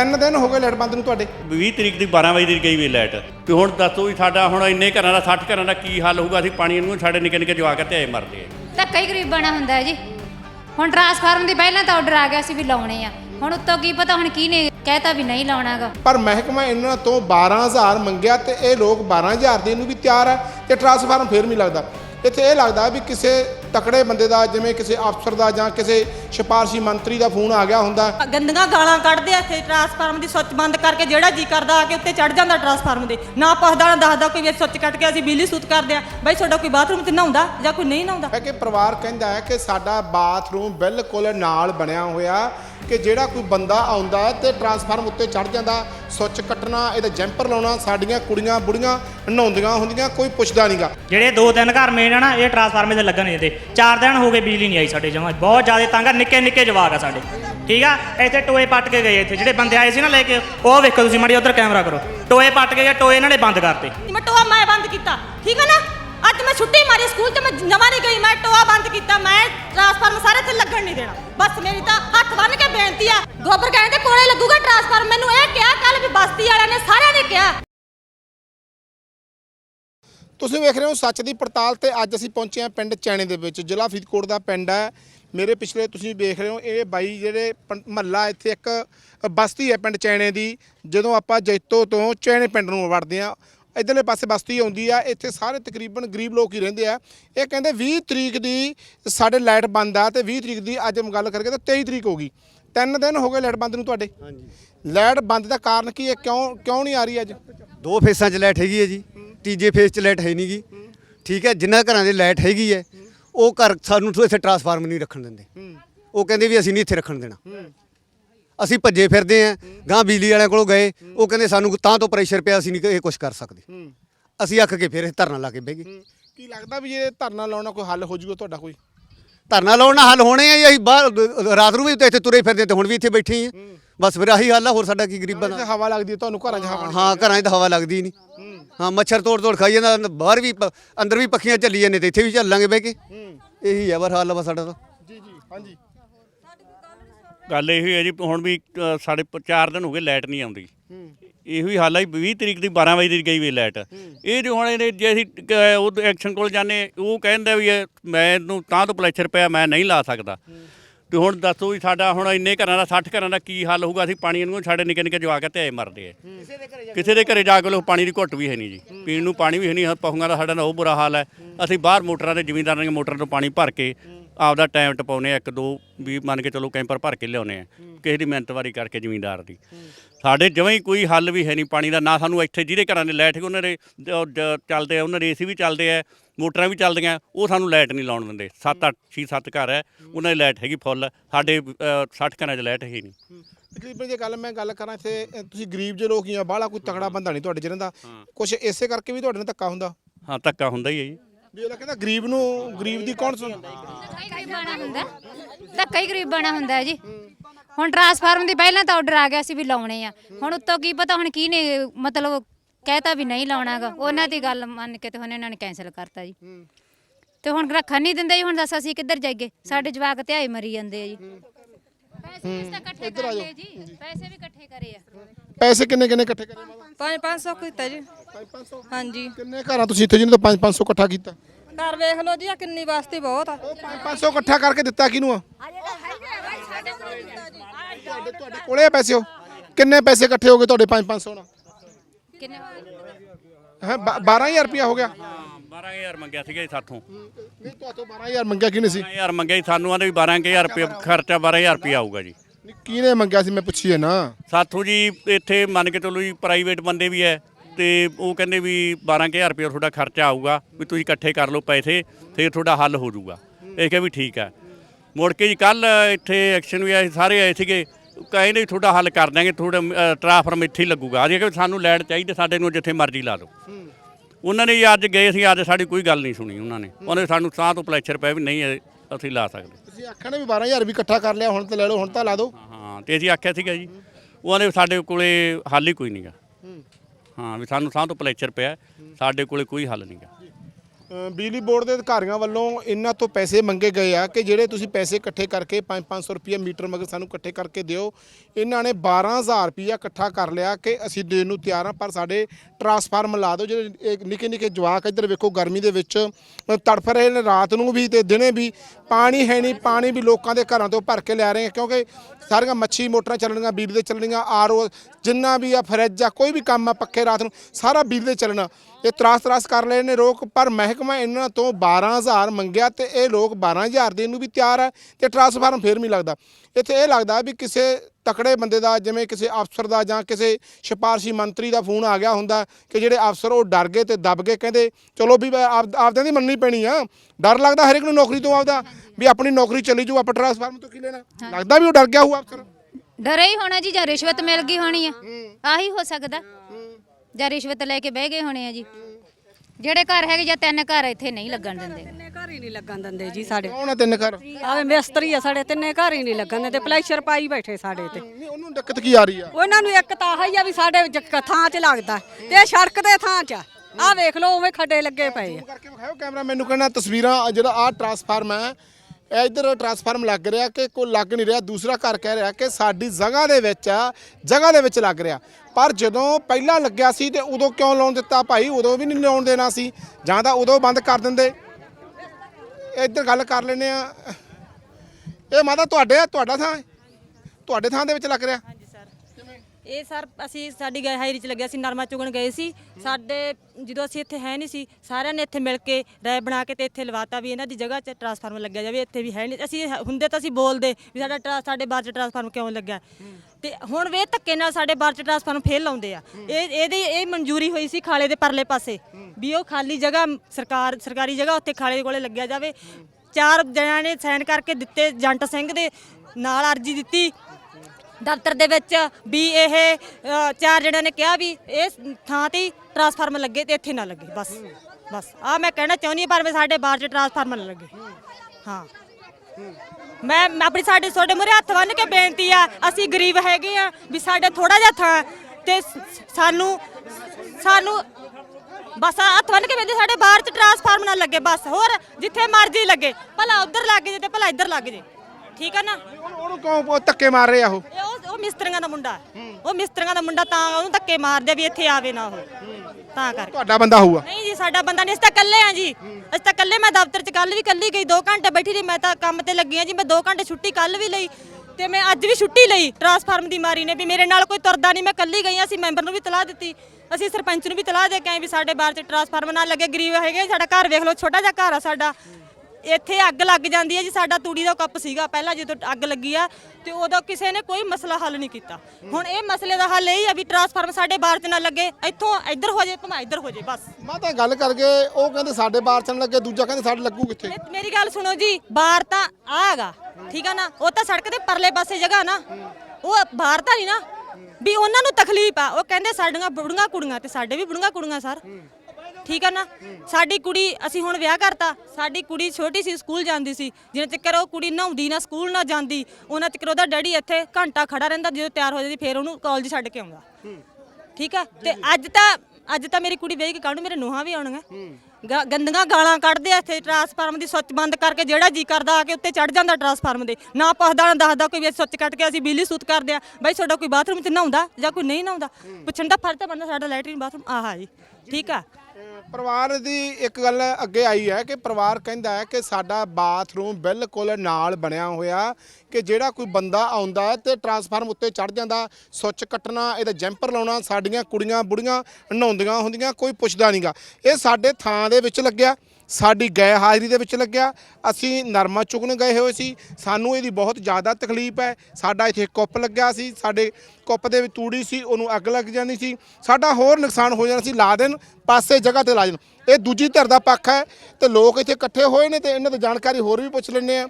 ਤਿੰਨ ਦਿਨ ਹੋ ਗਏ ਲਾਈਟ ਬੰਦ ਨੂੰ ਤੁਹਾਡੇ। 20 ਤਰੀਕ ਦੀ 12 ਵਜੇ ਦੀ ਗਈ ਵੀ ਲਾਈਟ। ਤੇ ਹੁਣ ਦੱਸੋ ਵੀ ਸਾਡਾ ਹੁਣ ਇੰਨੇ ਘਰਾਂ ਦਾ 60 ਘਰਾਂ ਦਾ ਕੀ ਹੱਲ ਹੋਊਗਾ? ਅਸੀਂ ਪਾਣੀ ਨੂੰ ਸਾਡੇ ਨਿੱਕੇ ਨਿੱਕੇ ਜਵਾਕ ਤੇ ਮਰਦੇ ਆ। ਧੱਕਾ ਹੀ ਗਰੀਬਾਂ ਨਾਲ ਹੁੰਦਾ ਹੈ ਜੀ। ਹੁਣ ਟਰਾਂਸਫਾਰਮ ਦੀ ਪਹਿਲਾਂ ਤਾਂ ਆਰਡਰ ਆ ਗਿਆ ਸੀ ਵੀ ਲਾਉਣੇ ਆ। ਹੁਣ ਉੱਤੋਂ ਕੀ ਪਤਾ ਹੁਣ ਕੀ ਨੇ ਕਹਿਤਾ ਵੀ ਨਹੀਂ ਲਾਉਣਾਗਾ। ਪਰ ਮਹਿਕਮਾ ਇਹਨਾਂ ਤੋਂ 12000 ਮੰਗਿਆ ਤੇ ਇਹ ਲੋਕ 12000 ਦੇਣ ਨੂੰ ਵੀ ਤਿਆਰ ਹੈ ਤੇ ਟਰਾਂਸਫਾਰਮ ਫੇਰ ਨਹੀਂ ਲੱਗਦਾ। ਇੱਥੇ ਇਹ ਲੱਗਦਾ ਵੀ ਕਿਸੇ ਤਕੜੇ ਬੰਦੇ ਦਾ ਜਿਵੇਂ ਕਿਸੇ ਅਫਸਰ ਦਾ ਜਾਂ ਕਿਸੇ ਸਿਫਾਰਸ਼ੀ ਮੰਤਰੀ ਦਾ ਫੋਨ ਆ ਗਿਆ ਹੁੰਦਾ। ਗੰਦੀਆਂ ਗਾਲਾਂ ਕੱਢਦੇ ਆ ਇੱਥੇ ਟਰਾਂਸਫਾਰਮ ਦੀ ਸੁੱਚ ਬੰਦ ਕਰਕੇ ਜਿਹੜਾ ਜੀ ਕਰਦਾ ਆ ਕੇ ਉੱਤੇ ਚੜ ਜਾਂਦਾ ਟਰਾਂਸਫਾਰਮ ਦੇ। ਨਾ ਪੁੱਛਦਾ ਨਾ ਦੱਸਦਾ ਕੋਈ ਵੀ ਸੁੱਚ ਕੱਟ ਕੇ ਅਸੀਂ ਬਿਜਲੀ ਸੂਤ ਕਰਦੇ ਆ। ਬਈ ਤੁਹਾਡਾ ਕੋਈ ਬਾਥਰੂਮ ਤੇ ਨਹਾਉਂਦਾ ਜਾਂ ਕੋਈ ਨਹੀਂ ਨਹਾਉਂਦਾ? ਹੈ ਕਿ ਪਰਿਵਾਰ ਕਹਿੰਦਾ ਹੈ ਕਿ ਸਾਡਾ ਬਾਥਰੂਮ ਬਿਲਕੁਲ ਨਾਲ ਬਣਿਆ ਹੋਇਆ। ਕਿ ਜਿਹੜਾ ਕੋਈ ਬੰਦਾ ਆਉਂਦਾ ਹੈ ਤੇ ਟਰਾਂਸਫਾਰਮ ਉੱਤੇ ਚੜ ਜਾਂਦਾ ਸੁੱਚ ਕੱਟਣਾ ਇਹਦਾ ਜੈਂਪਰ ਲਾਉਣਾ ਸਾਡੀਆਂ ਕੁੜੀਆਂ ਬੁੜੀਆਂ ਨਹਾਉਂਦੀਆਂ ਹੁੰਦੀਆਂ ਕੋਈ ਪੁੱਛਦਾ ਨਹੀਂਗਾ ਜਿਹੜੇ ਦੋ ਤਿੰਨ ਘਰ ਮੇਨ ਆ ਨਾ ਇਹ ਟਰਾਂਸਫਾਰਮਰ ਦੇ ਲੱਗਣ ਨਹੀਂ ਦਿੰਦੇ। ਚਾਰ ਦਿਨ ਹੋ ਗਏ ਬਿਜਲੀ ਨਹੀਂ ਆਈ ਸਾਡੇ ਜਮਾਂ ਬਹੁਤ ਜ਼ਿਆਦਾ ਤੰਗ ਆ ਨਿੱਕੇ ਨਿੱਕੇ ਜਵਾਕ ਆ ਸਾਡੇ। ਠੀਕ ਆ? ਇੱਥੇ ਟੋਏ ਪੱਟ ਕੇ ਗਏ ਇੱਥੇ ਜਿਹੜੇ ਬੰਦੇ ਆਏ ਸੀ ਨਾ ਲੈ ਕੇ ਉਹ ਵੇਖੋ ਤੁਸੀਂ ਮਾੜੀ ਉਧਰ ਕੈਮਰਾ ਕਰੋ। ਟੋਏ ਪੱਟ ਕੇ ਗਏ ਟੋਏ ਇਹਨਾਂ ਨੇ ਬੰਦ ਕਰਤੇ। ਮੈਂ ਟੋਆ ਮੈਂ ਬੰਦ ਕੀਤਾ। ਠੀਕ ਹੈ ਨਾ? ਅੱਜ ਮੈਂ ਛੁੱਟੀ ਮਾਰੀ ਸਕੂਲ ਤੇ ਮੈਂ ਨਵਾਂ ਨਹੀਂ ਗਈ ਮੈਂ ਟੋਆ ਬੰਦ ਕੀਤਾ ਮੈਂ ਟਰਾਂਸਫਾਰਮ ਸਾਰੇ ਤੇ ਲੱਗਣ ਨਹੀਂ ਦੇਣਾ। ਬਸ ਮੇਰੀ ਤਾਂ ਗੋਬਰ ਕਹਿੰਦੇ ਕੋਲੇ ਲੱਗੂਗਾ ਟਰਾਂਸਫਾਰਮ ਮੈਨੂੰ ਇਹ ਕਿਹਾ ਕੱਲ ਵੀ ਬਸਤੀ ਵਾਲਿਆਂ ਨੇ ਸਾਰਿਆਂ ਨੇ ਕਿਹਾ। ਤੁਸੀਂ ਵੇਖ ਰਹੇ ਹੋ ਸੱਚ ਦੀ ਪੜਤਾਲ ਤੇ ਅੱਜ ਅਸੀਂ ਪਹੁੰਚੇ ਹਾਂ ਪਿੰਡ ਚੈਣੇ ਦੇ ਵਿੱਚ। ਜ਼ਿਲ੍ਹਾ ਫਰੀਦਕੋਟ ਦਾ ਪਿੰਡ ਹੈ। ਮੇਰੇ ਪਿਛਲੇ ਤੁਸੀਂ ਵੇਖ ਰਹੇ ਹੋ, ਇਹ ਬਾਈ ਜਿਹੜੇ ਮਹੱਲਾ ਇੱਥੇ ਇੱਕ ਬਸਤੀ ਹੈ ਪਿੰਡ ਚੈਣੇ ਦੀ। ਜਦੋਂ ਆਪਾਂ ਜੈਤੋ ਤੋਂ ਚੈਣੇ ਪਿੰਡ ਨੂੰ ਵੜਦੇ ਹਾਂ, ਇਧਰਲੇ ਪਾਸੇ ਬਸਤੀ ਆਉਂਦੀ ਆ, ਇੱਥੇ ਸਾਰੇ ਤਕਰੀਬਨ ਗਰੀਬ ਲੋਕ ਹੀ ਰਹਿੰਦੇ ਆ। ਇਹ ਕਹਿੰਦੇ 20 ਤਰੀਕ ਦੀ ਸਾਡੇ ਲਾਈਟ ਬੰਦ ਆ ਤੇ 20 ਤਰੀਕ ਦੀ ਅੱਜ ਗੱਲ ਕਰਕੇ ਤਾਂ 23 ਤਰੀਕ ਹੋ ਗਈ। ਤਿੰਨ ਦਿਨ ਹੋ ਗਏ ਲਾਈਟ ਬੰਦ ਨੂੰ ਤੁਹਾਡੇ? ਹਾਂਜੀ। ਲਾਈਟ ਬੰਦ ਦਾ ਕਾਰਨ ਕੀ ਹੈ? ਕਿਉਂ ਕਿਉਂ ਨਹੀਂ ਆ ਰਹੀ ਅੱਜ? ਦੋ ਫੇਸਾਂ 'ਚ ਲਾਈਟ ਹੈਗੀ ਹੈ ਜੀ। ਤੀਜੇ ਫੇਸ 'ਚ ਲਾਈਟ ਹੈ ਨਹੀਂਗੀ ਠੀਕ ਹੈ ਜਿੰਨਾ ਘਰਾਂ ਦੇ ਲਾਈਟ ਹੈਗੀ ਹੈ ਉਹ ਘਰ ਸਾਨੂੰ ਇੱਥੇ ਟਰਾਂਸਫਾਰਮਰ ਨਹੀਂ ਰੱਖਣ ਦਿੰਦੇ। ਉਹ ਕਹਿੰਦੇ ਵੀ ਅਸੀਂ ਨਹੀਂ ਇੱਥੇ ਰੱਖਣ ਦੇਣਾ। ਅਸੀਂ ਭੱਜੇ ਫਿਰਦੇ ਆਂ ਗਾਂ ਬਿਜਲੀ ਵਾਲਿਆਂ ਕੋਲੋਂ ਗਏ ਉਹ ਕਹਿੰਦੇ ਸਾਨੂੰ ਤਾਂ ਤੋਂ ਪ੍ਰੈਸ਼ਰ ਪਿਆ ਅਸੀਂ ਨਹੀਂ ਇਹ ਕੁਝ ਕਰ ਸਕਦੇ। ਅਸੀਂ ਅੱਕ ਕੇ ਫਿਰ ਇਹ ਧਰਨਾ ਲਾ ਕੇ ਬਹਿ ਗਏ। ਕੀ ਲੱਗਦਾ ਵੀ ਇਹ ਧਰਨਾ ਲਾਉਣਾ ਕੋਈ ਹੱਲ ਹੋ ਜਾਊਗਾ ਤੁਹਾਡਾ ਕੋਈ? ਧਰਨਾ ਲਾਉਣ ਨਾਲ ਹੱਲ ਹੋਣੇ ਆ ਜੀ ਅਸੀਂ ਬਾਹਰ ਰਾਤ ਨੂੰ ਵੀ ਇੱਥੇ ਤੁਰੇ ਫਿਰਦੇ ਤੇ ਹੁਣ ਵੀ ਇੱਥੇ ਬੈਠੇ ਹੀ। ਆ ਬਸ ਫਿਰ ਆਹੀ ਹੱਲ ਆ ਹੋਰ ਸਾਡਾ ਕੀ ਗਰੀਬਾਂ ਦਾ। ਹਵਾ ਲੱਗਦੀ ਹੈ ਤੁਹਾਨੂੰ ਘਰਾਂ 'ਚ ਹਵਾ ਨਹੀਂ ਹਾਂ ਘਰਾਂ 'ਚ ਤਾਂ ਹਵਾ ਲੱਗਦੀ ਨਹੀਂ। ਹਾਂ। ਮੱਛਰ ਤੋੜ ਤੋੜ ਖਾਈ ਜਾਂਦਾ ਬਾਹਰ ਵੀ ਅੰਦਰ ਵੀ ਪੱਖੀਆਂ ਚੱਲੀ ਜਾਂਦੇ ਤੇ ਇੱਥੇ ਵੀ ਚੱਲਾਂਗੇ ਬਹਿ ਕੇ। ਇਹੀ ਆ ਬਸ ਹਾਲ ਵਾ ਸਾਡਾ ਤਾਂ। ਜੀ ਜੀ ਹਾਂਜੀ। ਗੱਲ ਇਹ ਹੈ ਜੀ ਹੁਣ ਵੀ ਸਾਡੇ 4 ਦਿਨ ਹੋ ਗਏ ਲਾਈਟ ਨਹੀਂ ਆਉਂਦੀ। ਇਹੋ ਹੀ ਹਾਲ ਹੈ 20 ਤਰੀਕ ਦੀ 12 ਵਜੇ ਦੀ ਗਈ ਵੀ ਲਾਈਟ। ਇਹ ਜੋ ਹੁਣ ਇਹਨੇ ਜੇ ਅਸੀਂ ਕ- ਉਹ ਐਕਸ਼ਨ ਕੋਲ ਜਾਂਦੇ ਉਹ ਕਹਿੰਦਾ ਵੀ ਇਹ ਮੈਨੂੰ ਤਾਂ ਤੋਂ ਪ੍ਰੈਸ਼ਰ ਪਿਆ ਮੈਂ ਨਹੀਂ ਲਾ ਸਕਦਾ। ਤੇ ਹੁਣ ਦੱਸੋ ਵੀ ਸਾਡਾ ਹੁਣ ਇੰਨੇ ਘਰਾਂ ਦਾ 60 ਘਰਾਂ ਦਾ ਕੀ ਹੱਲ ਹੋਊਗਾ ਅਸੀਂ ਪਾਣੀ ਨੂੰ ਸਾਡੇ ਨਿੱਕੇ ਨਿੱਕੇ ਜਵਾਕ ਤੇ ਆਏ ਮਰਦੇ ਆ। ਕਿਸੇ ਦੇ ਘਰੇ ਜਾ ਕੇ ਲੋ ਪਾਣੀ ਦੀ ਘੁੱਟ ਵੀ ਹੈ ਨਹੀਂ ਜੀ। ਪੀਣ ਨੂੰ ਪਾਣੀ ਵੀ ਹੈ ਨਹੀਂ ਪਹੂਆਂ ਦਾ ਸਾਡਾ ਨਾ ਉਹ ਬੁਰਾ ਹਾਲ ਹੈ। ਅਸੀਂ ਬਾਹਰ ਮੋਟਰਾਂ ਤੇ ਜ਼ਿਮੀਂਦਾਰਾਂ ਦੀਆਂ ਮੋਟਰਾਂ ਤੋਂ ਪਾਣੀ ਭਰ ਕੇ ਆਪਦਾ ਟਾਈਮ ਟਪਾਉਨੇ ਆ ਇੱਕ ਦੋ ਵੀ ਮੰਨ ਕੇ ਚਲੋ ਕੈਂਪਰ ਭਰ ਕੇ ਲਿਆਉਨੇ ਆ। ਕਿਸੇ ਦੀ ਮਿਹਨਤਵਾਰੀ ਕਰਕੇ ਜ਼ਿਮੀਂਦਾਰ ਦੀ। ਸਾਡੇ ਜਮਾਂ ਹੀ ਕੋਈ ਹੱਲ ਵੀ ਹੈ ਨਹੀਂ ਪਾਣੀ ਦਾ ਨਾ ਸਾਨੂੰ ਇੱਥੇ ਜਿਹਦੇ ਘਰਾਂ ਦੇ ਲਾਈਟ ਉਹਨਾਂ ਦੇ ਚੱਲਦੇ ਆ ਉਹਨਾਂ ਦੇ ਏਸੀ ਵੀ ਚੱਲਦੇ ਆ ਮੋਟਰਾਂ ਵੀ ਚੱਲਦੀਆਂ ਉਹ ਸਾਨੂੰ ਲਾਈਟ ਨਹੀਂ ਲਾਉਣ ਦਿੰਦੇ। 7 8 6 7 ਘਰ ਹੈ ਉਹਨਾਂ ਦੀ ਲਾਈਟ ਹੈਗੀ ਫੁੱਲ ਸਾਡੇ ਅ, 60 ਘਰਾਂ 'ਚ ਲਾਈਟ ਹੈ ਨਹੀਂ। ਤਕਰੀਬਨ ਜੇ ਗੱਲ ਮੈਂ ਗੱਲ ਕਰਾਂ ਇੱਥੇ ਤੁਸੀਂ ਗਰੀਬ ਜੇ ਲੋਕ ਹੀ ਆ ਬਾਹਲਾ ਕੋਈ ਤਗੜਾ ਬੰਦਾ ਨਹੀਂ ਤੁਹਾਡੇ ਜਿਹਨਾਂ ਦਾ ਕੁਝ ਇਸੇ ਕਰਕੇ ਵੀ ਤੁਹਾਡੇ ਨਾਲ ਧੱਕਾ ਹੁੰਦਾ? ਹਾਂ ਧੱਕਾ ਹੁੰਦਾ ਹੀ ਹੈ ਜੀ। ਵੀ ਉਹ ਕਹਿੰਦਾ ਗਰੀਬ ਨੂੰ ਗਰੀਬ ਦੀ ਕੌਣ ਸੁਣ? ਧੱਕਾ ਹੀ ਗਰੀਬਾਂ ਨਾਲ ਹੁੰਦਾ ਧੱਕਾ ਹੀ ਗਰੀਬਾਂ ਨਾਲ ਹੁੰਦਾ ਹੈ ਜੀ। ਹੁਣ ਟਰਾਂਸਫਾਰਮ ਦੀ ਪਹਿਲਾਂ ਤਾਂ ਆਰਡਰ ਆ ਗਿਆ ਸੀ ਵੀ ਲਾਉਣੇ ਆ। ਹੁਣ ਉੱਤੋਂ ਕੀ ਪਤਾ ਹੁਣ ਕੀ ਨੇ ਮਤਲਬ ਕਹਿਤਾ ਵੀ ਨਹੀਂ ਲਾਉਣਾਗਾ ਉਹਨਾਂ ਦੀ ਗੱਲ ਮੰਨ ਕੇ ਤੇ ਹੁਣ ਇਹਨਾਂ ਨੇ ਕੈਨਸਲ ਕਰਤਾ ਜੀ। ਤੇ ਹੁਣ ਰੱਖਣ ਨਹੀਂ ਦਿੰਦੇ ਜੀ ਹੁਣ ਦੱਸ ਅਸੀਂ ਕਿੱਧਰ ਜਾਈਏ? ਸਾਡੇ ਜਵਾਕ ਧਿਆਈ ਮਰੀ ਜਾਂਦੇ ਆ ਜੀ। ਪੈਸੇ ਵੀ ਤਾਂ ਇਕੱਠੇ ਕਰ ਲਏ ਜੀ? ਪੈਸੇ ਵੀ ਇਕੱਠੇ ਕਰੇ ਆ। ਪੈਸੇ ਕਿੰਨੇ ਕਿੰਨੇ ਇਕੱਠੇ ਕਰੇ? ਮਾਤਾ ਪੰਜ 500 ਕੀਤਾ ਜੀ। 500 ਹਾਂਜੀ। ਕਿੰਨੇ ਘਰਾਂ ਤੁਸੀਂ ਇੱਥੇ ਜਿਹਨਾਂ ਤੋਂ 5 500 ਇਕੱਠਾ ਕੀਤਾ? ਘਰ ਵੇਖ ਲਓ ਜੀ ਆ ਕਿੰਨੀ ਬਸਤੀ ਬਹੁਤ ਆ। ਉਹ 500 ਇਕੱਠਾ ਕਰਕੇ ਦਿੱਤਾ ਕਿਹਨੂੰ ਆ? ਤੁਹਾਡੇ ਤੁਹਾਡੇ ਕੋਲੇ ਆ ਪੈਸੇ ਉਹ? ਕਿੰਨੇ ਪੈਸੇ ਇਕੱਠੇ ਹੋ ਗਏ ਤੁਹਾਡੇ 5 500 ਨਾਲ? ਕਿੰਨੇ ਹੈ 12000 ਰੁਪਇਆ ਹੋ ਗਿਆ। 12000 ਮੰਗਿਆ ਸੀਗਾ ਜੀ ਸਾਥੋਂ। ਨਹੀਂ ਤੁਹਾਤੋਂ 12000 ਮੰਗਿਆ ਕਿਹਨੇ ਸੀ? 12000 ਮੰਗਿਆ ਜੀ ਸਾਨੂੰ ਆਂਦੇ ਵੀ 12000 ਰੁਪਏ ਖਰਚਾ 12000 ਰੁਪਏ ਆਊਗਾ ਜੀ। ਨਹੀਂ, ਕਿਹਨੇ ਮੰਗਿਆ ਸੀ? ਮੈਂ ਪੁੱਛੀਏ ਨਾ ਸਾਥੋਂ ਜੀ ਇੱਥੇ ਮੰਨ ਕੇ ਚੱਲੋ ਜੀ ਪ੍ਰਾਈਵੇਟ ਬੰਦੇ ਵੀ ਐ। ਤੇ ਉਹ ਕਹਿੰਦੇ ਵੀ 12000 ਰੁਪਏ ਤੁਹਾਡਾ ਖਰਚਾ ਆਊਗਾ ਵੀ ਤੁਸੀਂ ਇਕੱਠੇ ਕਰ ਲਓ ਪੈਸੇ ਫਿਰ ਤੁਹਾਡਾ ਹੱਲ ਹੋ ਜਾਊਗਾ। ਇਹ ਕਿਹਾ ਵੀ ਠੀਕ ਹੈ। ਮੁੜ ਕੇ ਜੀ ਕੱਲ ਇੱਥੇ ਐਕਸ਼ਨ ਵੀ ਆਏ ਸਾਰੇ ਆਏ ਸੀਗੇ। ਕਹਿੰਦੇ ਤੁਹਾਡਾ ਹੱਲ ਕਰ ਦਾਂਗੇ ਤੁਹਾਡਾ ਟਰਾਂਸਫਾਰਮ ਇੱਥੇ ਹੀ ਲੱਗੂਗਾ। ਅਜੇ ਕਿ ਸਾਨੂੰ ਲਾਈਟ ਚਾਹੀਦੀ ਸਾਡੇ ਨੂੰ ਜਿੱਥੇ ਮਰਜ਼ੀ ਲਾ ਦਿਓ ਉਹਨਾਂ ਨੇ ਅੱਜ ਗਏ ਸੀ ਅੱਜ ਸਾਡੀ ਕੋਈ ਗੱਲ ਨਹੀਂ ਸੁਣੀ ਉਹਨਾਂ ਨੇ। ਉਹਨੇ ਸਾਨੂੰ ਸਾਹ ਤੋਂ ਪ੍ਰੈਸ਼ਰ ਪਿਆ ਵੀ ਨਹੀਂ ਅਸੀਂ ਲਾ ਸਕਦੇ। ਤੁਸੀਂ ਆਖਣਾ ਵੀ 12000 ਵੀ ਇਕੱਠਾ ਕਰ ਲਿਆ ਹੁਣ ਤੇ ਲੈ ਲਓ ਹੁਣ ਤਾਂ ਲਾ ਦਿਓ। ਹਾਂ ਤੇ ਅਸੀਂ ਆਖਿਆ ਸੀਗਾ ਜੀ। ਉਹਨੇ ਸਾਡੇ ਕੋਲੇ ਹੱਲ ਹੀ ਕੋਈ ਨਹੀਂਗਾ ਹਾਂ ਵੀ ਸਾਨੂੰ ਸਾਹ ਤੋਂ ਪਲੇਚਰ ਪਿਆ ਸਾਡੇ ਕੋਲੇ ਕੋਈ ਹੱਲ ਨਹੀਂਗਾ ਅ, ਬਿਜਲੀ ਬੋਰਡ ਦੇ ਅਧਿਕਾਰੀਆਂ ਵੱਲੋਂ ਇਹਨਾਂ ਤੋਂ ਪੈਸੇ ਮੰਗੇ ਗਏ ਆ ਕਿ ਜਿਹੜੇ ਤੁਸੀਂ ਪੈਸੇ ਇਕੱਠੇ ਕਰਕੇ 5-500 ਰੁਪਏ ਮੀਟਰ ਮਗਰ ਸਾਨੂੰ ਇਕੱਠੇ ਕਰਕੇ ਦਿਓ। ਇਹਨਾਂ ਨੇ 12000 ਰੁਪਇਆ ਇਕੱਠਾ ਕਰ ਲਿਆ ਕਿ ਅਸੀਂ ਦੇਣ ਨੂੰ ਤਿਆਰ ਆ ਪਰ ਸਾਡੇ ਟਰਾਂਸਫਾਰਮ ਲਾ ਦਿਓ, ਜਿਹੜੇ ਇਹ ਨਿੱਕੇ ਨਿੱਕੇ ਜਵਾਕ ਇੱਧਰ ਵੇਖੋ ਗਰਮੀ ਦੇ ਵਿੱਚ ਤੜਫ ਰਹੇ ਨੇ ਰਾਤ ਨੂੰ ਵੀ ਤੇ ਦਿਨੇ ਵੀ। ਪਾਣੀ ਹੈ ਨਹੀਂ, ਪਾਣੀ ਵੀ ਲੋਕਾਂ ਦੇ ਘਰਾਂ ਤੋਂ ਭਰ ਕੇ ਲੈ ਰਹੇ ਆ, ਕਿਉਂਕਿ ਸਾਰੀਆਂ ਮੱਛੀ ਮੋਟਰਾਂ ਚੱਲਣੀਆਂ, ਬਿਜਲੀ ਦੇ ਚੱਲਣੀਆਂ ਆਰਓ ਜਿੰਨਾ ਵੀ ਆ ਫਰਿੱਜ ਆ, ਕੋਈ ਵੀ ਕੰਮ ਆ ਪੱਖੇ ਰਾਤ ਨੂੰ, ਸਾਰਾ ਬਿਜਲੀ ਦੇ ਚੱਲਣਾ। ਇਹ ਤਰਾਸ ਤਰਾਸ ਕਰ ਰਹੇ ਨੇ ਲੋਕ, ਪਰ ਮਹਿਕਮਾ ਇਹਨਾਂ ਤੋਂ 12000 ਮੰਗਿਆ ਤੇ ਇਹ ਲੋਕ 12000 ਦੇਣ ਨੂੰ ਵੀ ਤਿਆਰ ਹੈ ਤੇ ਟਰਾਂਸਫਾਰਮ ਫੇਰ ਵੀ ਲੱਗਦਾ। ਇੱਥੇ ਇਹ ਲੱਗਦਾ ਵੀ ਕਿਸੇ ਤਕੜੇ ਬੰਦੇ ਦਾ ਜਿਵੇਂ ਕਿਸੇ ਅਫਸਰ ਦਾ ਜਾਂ ਕਿਸੇ ਸਿਫਾਰਸ਼ੀ ਮੰਤਰੀ ਦਾ ਫੋਨ ਆ ਗਿਆ ਹੁੰਦਾ ਕਿ ਜਿਹੜੇ ਅਫਸਰ ਉਹ ਡਰ ਗਏ ਤੇ ਦਬ ਗਏ ਕਹਿੰਦੇ ਚਲੋ ਵੀ ਆਪ ਆਪਦਿਆਂ ਦੀ ਮੰਨਣੀ ਪੈਣੀ ਆ। ਡਰ ਲੱਗਦਾ ਹਰ ਇੱਕ ਨੂੰ ਨੌਕਰੀ ਤੋਂ ਆਪਦਾ ਵੀ ਆਪਣੀ ਨੌਕਰੀ ਚਲੀ ਜੂ ਆਪਾਂ ਟਰਾਂਸਫਾਰਮ ਤੋਂ ਕੀ ਲੈਣਾ? ਲੱਗਦਾ ਵੀ ਉਹ ਡਰ ਗਿਆ ਹੋਊ ਅਫਸਰ? ਡਰੇ ਹੀ ਹੋਣਾ ਜੀ ਜਾਂ ਰਿਸ਼ਵਤ ਮਿਲ ਗਈ ਹੋਣੀ ਆ। ਆਹੀ ਹੋ ਸਕਦਾ। ਜਾਂ ਰਿਸ਼ਵਤ ਲੈ ਕੇ ਬਹਿ ਗਏ ਹੋਣੇ ਆ ਜੀ। ਜਿਹੜੇ ਘਰ ਹੈਗੇ ਜਾਂ ਤਿੰਨ ਘਰ ਇੱਥੇ ਨਹੀਂ ਲੱਗਣ ਦਿੰਦੇ। ਤਿੰਨੇ ਘਰ ਹੀ ਨਹੀਂ ਲੱਗਣ ਦਿੰਦੇ ਜੀ ਸਾਡੇ। ਕੌਣ ਆ ਤਿੰਨ ਘਰ? ਆਵੇ ਮਿਸਤਰੀ ਆ ਸਾਡੇ ਤਿੰਨੇ ਘਰ ਹੀ ਨਹੀਂ ਲੱਗਣ ਦਿੰਦੇ। ਪਲੈਸ਼ਰ ਪਾਈ ਬੈਠੇ ਸਾਡੇ ਤੇ ਨਹੀਂ ਉਹਨੂੰ ਦਿੱਕਤ ਕੀ ਆ ਰਹੀ ਆ? ਉਹਨਾਂ ਨੂੰ ਇੱਕ ਤਾਂ ਆਹ ਹੀ ਆ ਵੀ ਸਾਡੇ ਥਾਂ 'ਚ ਲੱਗਦਾ। ਤੇ ਇਹ ਸੜਕ ਦੇ ਥਾਂ 'ਚ ਆਹ ਵੇਖ ਲਓ ਉਵੇਂ ਖੱਡੇ ਲੱਗੇ ਪਏ ਆ। ਕਰਕੇ ਵਿਖਾਓ ਕੈਮਰਾ ਮੈਨੂੰ ਕਹਿੰਦਾ ਤਸਵੀਰਾਂ ਜਿਹੜਾ ਆਹ ਟਰਾਂਸਫਾਰਮ ਹੈ ਇਧਰ ਟਰਾਂਸਫਾਰਮ ਲੱਗ ਰਿਹਾ ਕਿ ਕੋਈ ਲੱਗ ਨਹੀਂ ਰਿਹਾ, ਦੂਸਰਾ ਘਰ ਕਹਿ ਰਿਹਾ ਕਿ ਸਾਡੀ ਜਗ੍ਹਾ ਦੇ ਵਿੱਚ ਆ ਜਗ੍ਹਾ ਦੇ ਵਿੱਚ ਲੱਗ ਰਿਹਾ। ਪਰ ਜਦੋਂ ਪਹਿਲਾਂ ਲੱਗਿਆ ਸੀ ਤੇ ਉਦੋਂ ਕਿਉਂ ਲਾਉਣ ਦਿੱਤਾ ਭਾਈ? ਉਦੋਂ ਵੀ ਨਹੀਂ ਲਾਉਣ ਦੇਣਾ ਸੀ। ਜਾਂ ਤਾਂ ਉਦੋਂ ਬੰਦ ਕਰ ਦਿੰਦੇ। ਇੱਧਰ ਗੱਲ ਕਰ ਲੈਨੇ ਆ ਇਹ ਮਾਤਾ ਤੁਹਾਡੇ ਆ, ਤੁਹਾਡਾ ਥਾਂ ਹੈ? ਤੁਹਾਡੇ ਥਾਂ ਦੇ ਵਿੱਚ ਲੱਗ ਰਿਹਾ। ਇਹ ਸਰ, ਅਸੀਂ ਸਾਡੀ ਗਏ ਹਾਇਰੀ ਚ ਲੱਗਿਆ ਸੀ, ਨਰਮਾ ਚੁਗਣ ਗਏ ਸੀ। ਸਾਡੇ ਜਦੋਂ ਅਸੀਂ ਇੱਥੇ ਹੈ ਨਹੀਂ ਸੀ, ਸਾਰਿਆਂ ਨੇ ਇੱਥੇ ਮਿਲ ਕੇ ਰਾਏ ਬਣਾ ਕੇ ਤੇ ਇੱਥੇ ਲਵਾਤਾ ਵੀ ਇਹਨਾਂ ਦੀ ਜਗ੍ਹਾ 'ਚ ਟਰਾਂਸਫਾਰਮਰ ਲੱਗਿਆ ਜਾਵੇ, ਇੱਥੇ ਵੀ ਹੈ ਨਹੀਂ। ਅਸੀਂ ਹ- ਹੁੰਦੇ ਤਾਂ ਅਸੀਂ ਬੋਲਦੇ ਵੀ ਸਾਡਾ ਟਰਾ- ਸਾਡੇ ਬਾਰ 'ਚ ਟਰਾਂਸਫਾਰਮਰ ਕਿਉਂ ਲੱਗਾ ਤੇ ਹੁਣ ਵੇ ਧੱਕੇ ਨਾਲ ਸਾਡੇ ਬਾਰ 'ਚ ਟਰਾਂਸਫਾਰਮਰ ਫੇਲ ਲਾਉਂਦੇ ਆ। ਇਹ, ਇਹਦੀ, ਇਹ ਮਨਜ਼ੂਰੀ ਹੋਈ ਸੀ ਖਾਲੇ ਦੇ ਪਰਲੇ ਪਾਸੇ, ਵੀ ਉਹ ਖਾਲੀ ਜਗ੍ਹਾ ਸਰਕਾਰ, ਸਰਕਾਰੀ ਜਗ੍ਹਾ ਉੱਥੇ ਖਾਲੇ ਦੇ ਕੋਲੇ ਲੱਗਿਆ ਜਾਵੇ। ਚਾਰ ਜਣਿਆਂ ਨੇ ਸਾਈਨ ਕਰਕੇ ਦਿੱਤੇ, ਜੰਟ ਸਿੰਘ ਦੇ ਨਾਲ ਅਰਜੀ ਦਿੱਤੀ ਦਫ਼ਤਰ ਦੇ ਵਿੱਚ ਵੀ ਇਹ ਅ, ਚਾਰ ਜਣਿਆਂ ਨੇ ਕਿਹਾ ਵੀ ਇਸ ਥਾਂ ਤੇ ਹੀ ਟਰਾਂਸਫਾਰਮਰ ਲੱਗੇ ਤੇ ਇੱਥੇ ਨਾ ਲੱਗੇ ਬਸ ਬਸ। ਆ ਮੈਂ ਕਹਿਣਾ ਚਾਹੁੰਦੀ ਹਾਂ ਪਰ ਵੀ ਸਾਡੇ ਬਾਹਰ 'ਚ ਟਰਾਂਸਫਾਰਮਰ ਨਾ ਲੱਗੇ। ਹਾਂ। ਮੈਂ ਮੈਂ ਆਪਣੀ ਸਾਡੇ ਤੁਹਾਡੇ ਮੂਹਰੇ ਹੱਥ ਬੰਨ੍ਹ ਕੇ ਬੇਨਤੀ ਆ ਅਸੀਂ ਗਰੀਬ ਹੈਗੇ ਆ ਵੀ ਸਾਡਾ ਥੋੜਾ ਜਿਹਾ ਥਾਂ ਤੇ ਸ- ਸਾਨੂੰ ਸਾਨੂੰ ਬਸ ਆਹ ਹੱਥ ਬੰਨ੍ਹ ਕੇ ਬੇਨਤੀ ਸਾਡੇ ਬਾਹਰ 'ਚ ਟਰਾਂਸਫਾਰਮਰ ਨਾ ਲੱਗੇ ਬਸ। ਹੋਰ ਜਿੱਥੇ ਮਰਜ਼ੀ ਲੱਗੇ ਭਲਾ ਉਧਰ ਲੱਗ ਜੇ ਤੇ ਭਲਾ ਇੱਧਰ ਲੱਗ ਜੇ। ਠੀਕ ਆ ਨਾ? ਉਹਨੂੰ ਉਹਨੂੰ ਕਿਉਂ ਧੱਕੇ ਮਾਰ ਰਹੇ ਆ ਉਹ? ਇਹ ਉਹ ਉਹ ਮਿਸਤਰੀਆਂ ਦਾ ਮੁੰਡਾ। ਹੈ। ਉਹ ਮਿਸਤਰੀਆਂ ਦਾ ਮੁੰਡਾ ਤਾਂ ਉਹਨੂੰ ਧੱਕੇ ਮਾਰਦੇ ਵੀ ਇੱਥੇ ਆਵੇ ਨਾ ਉਹ। ਤਾਂ ਕਰਕੇ। ਤੁਹਾਡਾ ਬੰਦਾ ਹੋਊਗਾ। ਨਹੀਂ ਜੀ ਸਾਡਾ ਬੰਦਾ ਨਹੀਂ ਅਸੀਂ ਤਾਂ ਇਕੱਲੇ ਆ ਜੀ। ਅਸੀਂ ਤਾਂ ਇਕੱਲੇ ਮੈਂ ਦਫ਼ਤਰ 'ਚ ਕੱਲ ਵੀ ਇਕੱਲੀ ਗਈ 2 ਘੰਟੇ ਬੈਠੀ ਰਹੀ ਮੈਂ ਤਾਂ ਕੰਮ ਤੇ ਲੱਗੀ ਆ ਜੀ ਮੈਂ 2 ਘੰਟੇ ਛੁੱਟੀ ਕੱਲ ਵੀ ਲਈ ਤੇ ਮੈਂ ਅੱਜ ਵੀ ਛੁੱਟੀ ਲਈ ਟਰਾਂਸਫਾਰਮ ਦੀ ਮਾਰੀ ਨੇ ਵੀ ਮੇਰੇ ਨਾਲ ਕੋਈ ਤੁਰਦਾ ਨਹੀਂ ਮੈਂ ਇਕੱਲੀ ਗਈ ਆ ਅਸੀਂ ਮੈਂਬਰ ਨੂੰ ਵੀ ਤਲਾਹ ਦਿੱਤੀ ਅਸੀਂ ਸਰਪੰਚ ਨੂੰ ਵੀ ਤਲਾਹ ਦੇ ਕੇ ਆਏ ਵੀ ਸਾਡੇ ਬਾਹਰ 'ਚ ਟਰਾਂਸਫਾਰਮ ਨਾ ਲੱਗੇ ਗਰੀਬ ਹੈਗੇ ਸਾਡਾ ਘਰ ਵੇਖ ਲਓ ਛੋਟਾ ਜਿਹਾ ਘਰ ਆ ਸਾਡਾ। ਇੱਥੇ ਅੱਗ ਲੱਗ ਜਾਂਦੀ ਹੈ ਜੀ ਸਾਡਾ ਤੂੜੀ ਦਾ ਕੱਪ ਸੀਗਾ ਪਹਿਲਾਂ ਜਦੋਂ ਅੱਗ ਲੱਗੀ ਆ ਤੇ ਉਦੋਂ ਕਿਸੇ ਨੇ ਕੋਈ ਮਸਲਾ ਹੱਲ ਨਹੀਂ ਕੀਤਾ। ਹੁਣ ਇਹ ਮਸਲੇ ਦਾ ਹੱਲ ਇਹ ਆ ਵੀ ਟਰਾਂਸਫਾਰਮ ਸਾਡੇ ਬਾਹਰ 'ਚ ਨਾ ਲੱਗੇ ਇੱਥੋਂ ਇੱਧਰ ਹੋ ਜਾਏ ਭਾਵੇਂ ਇੱਧਰ ਹੋ ਜਾਏ ਬਸ। ਮੈਂ ਤਾਂ ਗੱਲ ਕਰਕੇ ਉਹ ਕਹਿੰਦੇ ਸਾਡੇ ਬਾਹਰ ਚੱਲਣ ਲੱਗੇ ਦੂਜਾ ਕਹਿੰਦੇ ਸਾਡੇ ਲੱਗੂ ਕਿੱਥੇ? ਮੇ- ਮੇਰੀ ਗੱਲ ਸੁਣੋ ਜੀ ਬਾਹਰ ਤਾਂ ਆ ਹੈਗਾ ਠੀਕ ਆ ਨਾ? ਉਹ ਤਾਂ ਸੜਕ ਦੇ ਪਰਲੇ ਪਾਸੇ ਜਗ੍ਹਾ ਨਾ। ਉਹ ਬਾਹਰ ਤਾਂ ਨਹੀਂ ਨਾ। ਵੀ ਉਹਨਾਂ ਨੂੰ ਤਕਲੀਫ ਆ। ਉਹ ਕਹਿੰਦੇ ਸਾਡੀਆਂ ਬੁੜੀਆਂ ਕੁੜੀਆਂ ਤੇ ਸਾਡੇ ਵੀ ਬੁੜੀਆਂ ਕੁੜੀਆਂ ਸਰ। ਠੀਕ ਆ ਨਾ? ਸਾਡੀ ਕੁੜੀ, ਅਸੀਂ ਹੁਣ ਵਿਆਹ ਕਰਤਾ। ਸਾਡੀ ਕੁੜੀ ਛੋਟੀ ਸੀ, ਸਕੂਲ ਜਾਂਦੀ ਸੀ। ਜਿੰਨਾ ਚਿਰ ਉਹ ਕੁੜੀ ਨਹਾਉਂਦੀ ਨਾ, ਸਕੂਲ ਨਾ ਜਾਂਦੀ। ਉਹਨਾਂ ਚਿਰ ਉਹਦਾ ਡੈਡੀ ਇੱਥੇ ਘੰਟਾ ਖੜਾ ਰਹਿੰਦਾ, ਜਦੋਂ ਤਿਆਰ ਹੋ ਜਾਂਦੀ, ਫਿਰ ਉਹਨੂੰ ਕਾਲਜ ਛੱਡ ਕੇ ਆਉਂਦਾ। ਠੀਕ ਹੈ ਤੇ ਅੱਜ ਤਾਂ ਅੱਜ ਤਾਂ ਮੇਰੀ ਕੁੜੀ ਵੇਖ ਕੇ ਕਾਹਨੂੰ ਮੇਰੇ ਨੂਹਾਂ ਵੀ ਆਉਣਗੀਆਂ। ਗਾ- ਗੰਦੀਆਂ ਗਾਲਾਂ ਕੱਢਦੇ ਆ ਇੱਥੇ ਟਰਾਂਸਫਾਰਮ ਦੀ ਸੁੱਚ ਬੰਦ ਕਰਕੇ ਜਿਹੜਾ ਜੀ ਕਰਦਾ, ਆ ਕੇ ਉੱਤੇ ਚੜ ਜਾਂਦਾ ਟਰਾਂਸਫਾਰਮ ਦੇ। ਨਾ ਪੁੱਛਦਾ ਨਾ ਦੱਸਦਾ ਕੋਈ ਵੀ ਸੁੱਚ ਕੱਟ ਕੇ ਅਸੀਂ ਬਿਜਲੀ ਸੂਤ ਕਰਦੇ ਆ। ਬਾਈ, ਤੁਹਾਡਾ ਕੋਈ ਬਾਥਰੂਮ 'ਚ ਨਹਾਉਂਦਾ ਜਾਂ ਕੋਈ ਨਹੀਂ ਨਹਾਉਂਦਾ? ਪੁੱਛਣ ਦਾ ਫਰਜ਼ ਤਾਂ ਬਣਦਾ, ਸਾਡਾ ਲੈਟਰਿਨ ਬਾਥਰੂਮ ਆਹਾ ਜੀ। ਠੀਕ ਆ? ਪਰਿਵਾਰ ਦੀ ਇੱਕ ਗੱਲ ਅੱਗੇ ਆਈ ਹੈ ਕਿ ਪਰਿਵਾਰ ਕਹਿੰਦਾ ਹੈ ਕਿ ਸਾਡਾ ਬਾਥਰੂਮ ਬਿਲਕੁਲ ਨਾਲ ਬਣਿਆ ਹੋਇਆ ਕਿ ਜਿਹੜਾ ਕੋਈ ਬੰਦਾ ਆਉਂਦਾ ਹੈ ਤੇ ਟਰਾਂਸਫਾਰਮ ਉੱਤੇ ਚੜ ਜਾਂਦਾ, ਸੁੱਚ ਕੱਟਣਾ, ਇਹਦਾ ਜੈਂਪਰ ਲਾਉਣਾ, ਸਾਡੀਆਂ ਕੁੜੀਆਂ ਬੁੜੀਆਂ ਨਹਾਉਂਦੀਆਂ ਹੁੰਦੀਆਂ, ਕੋਈ ਪੁੱਛਦਾ ਨਹੀਂਗਾ ਇਹ ਸਾਡੇ ਥਾਂ ਦੇ ਵਿੱਚ ਲੱਗਿਆ। ਸਾਡੀ ਗਏ ਹਾਜ਼ਰੀ ਦੇ ਵਿੱਚ ਲੱਗਿਆ। ਅਸੀਂ ਨਰਮਾ ਚੁਗਣ ਗਏ ਹੋਏ ਸੀ। ਸਾਨੂੰ ਇਹਦੀ ਬਹੁਤ ਜ਼ਿਆਦਾ ਤਕਲੀਫ ਹੈ। ਸਾਡਾ ਇੱਥੇ ਕੁੱਪ ਲੱਗਿਆ ਸੀ। ਸਾਡੇ ਕੁੱਪ ਦੇ ਵਿੱਚ ਤੂੜੀ ਸੀ। ਉਹਨੂੰ ਅੱਗ ਲੱਗ ਜਾਣੀ ਸੀ। ਸਾਡਾ ਹੋਰ ਨੁਕਸਾਨ ਹੋ ਜਾਣਾ ਸੀ। ਲਾ ਦੇਣ, ਪਾਸੇ ਜਗ੍ਹਾ ਤੇ ਲਾ ਦੇਣ। ਇਹ ਦੂਜੀ ਧਿਰ ਦਾ ਪੱਖ ਹੈ। ਤੇ ਲੋਕ ਇੱਥੇ ਇਕੱਠੇ ਹੋਏ ਨੇ ਤੇ ਇਹਨਾਂ ਦੀ ਜਾਣਕਾਰੀ ਹੋਰ ਵੀ ਪੁੱਛ ਲੈਂਦੇ ਆ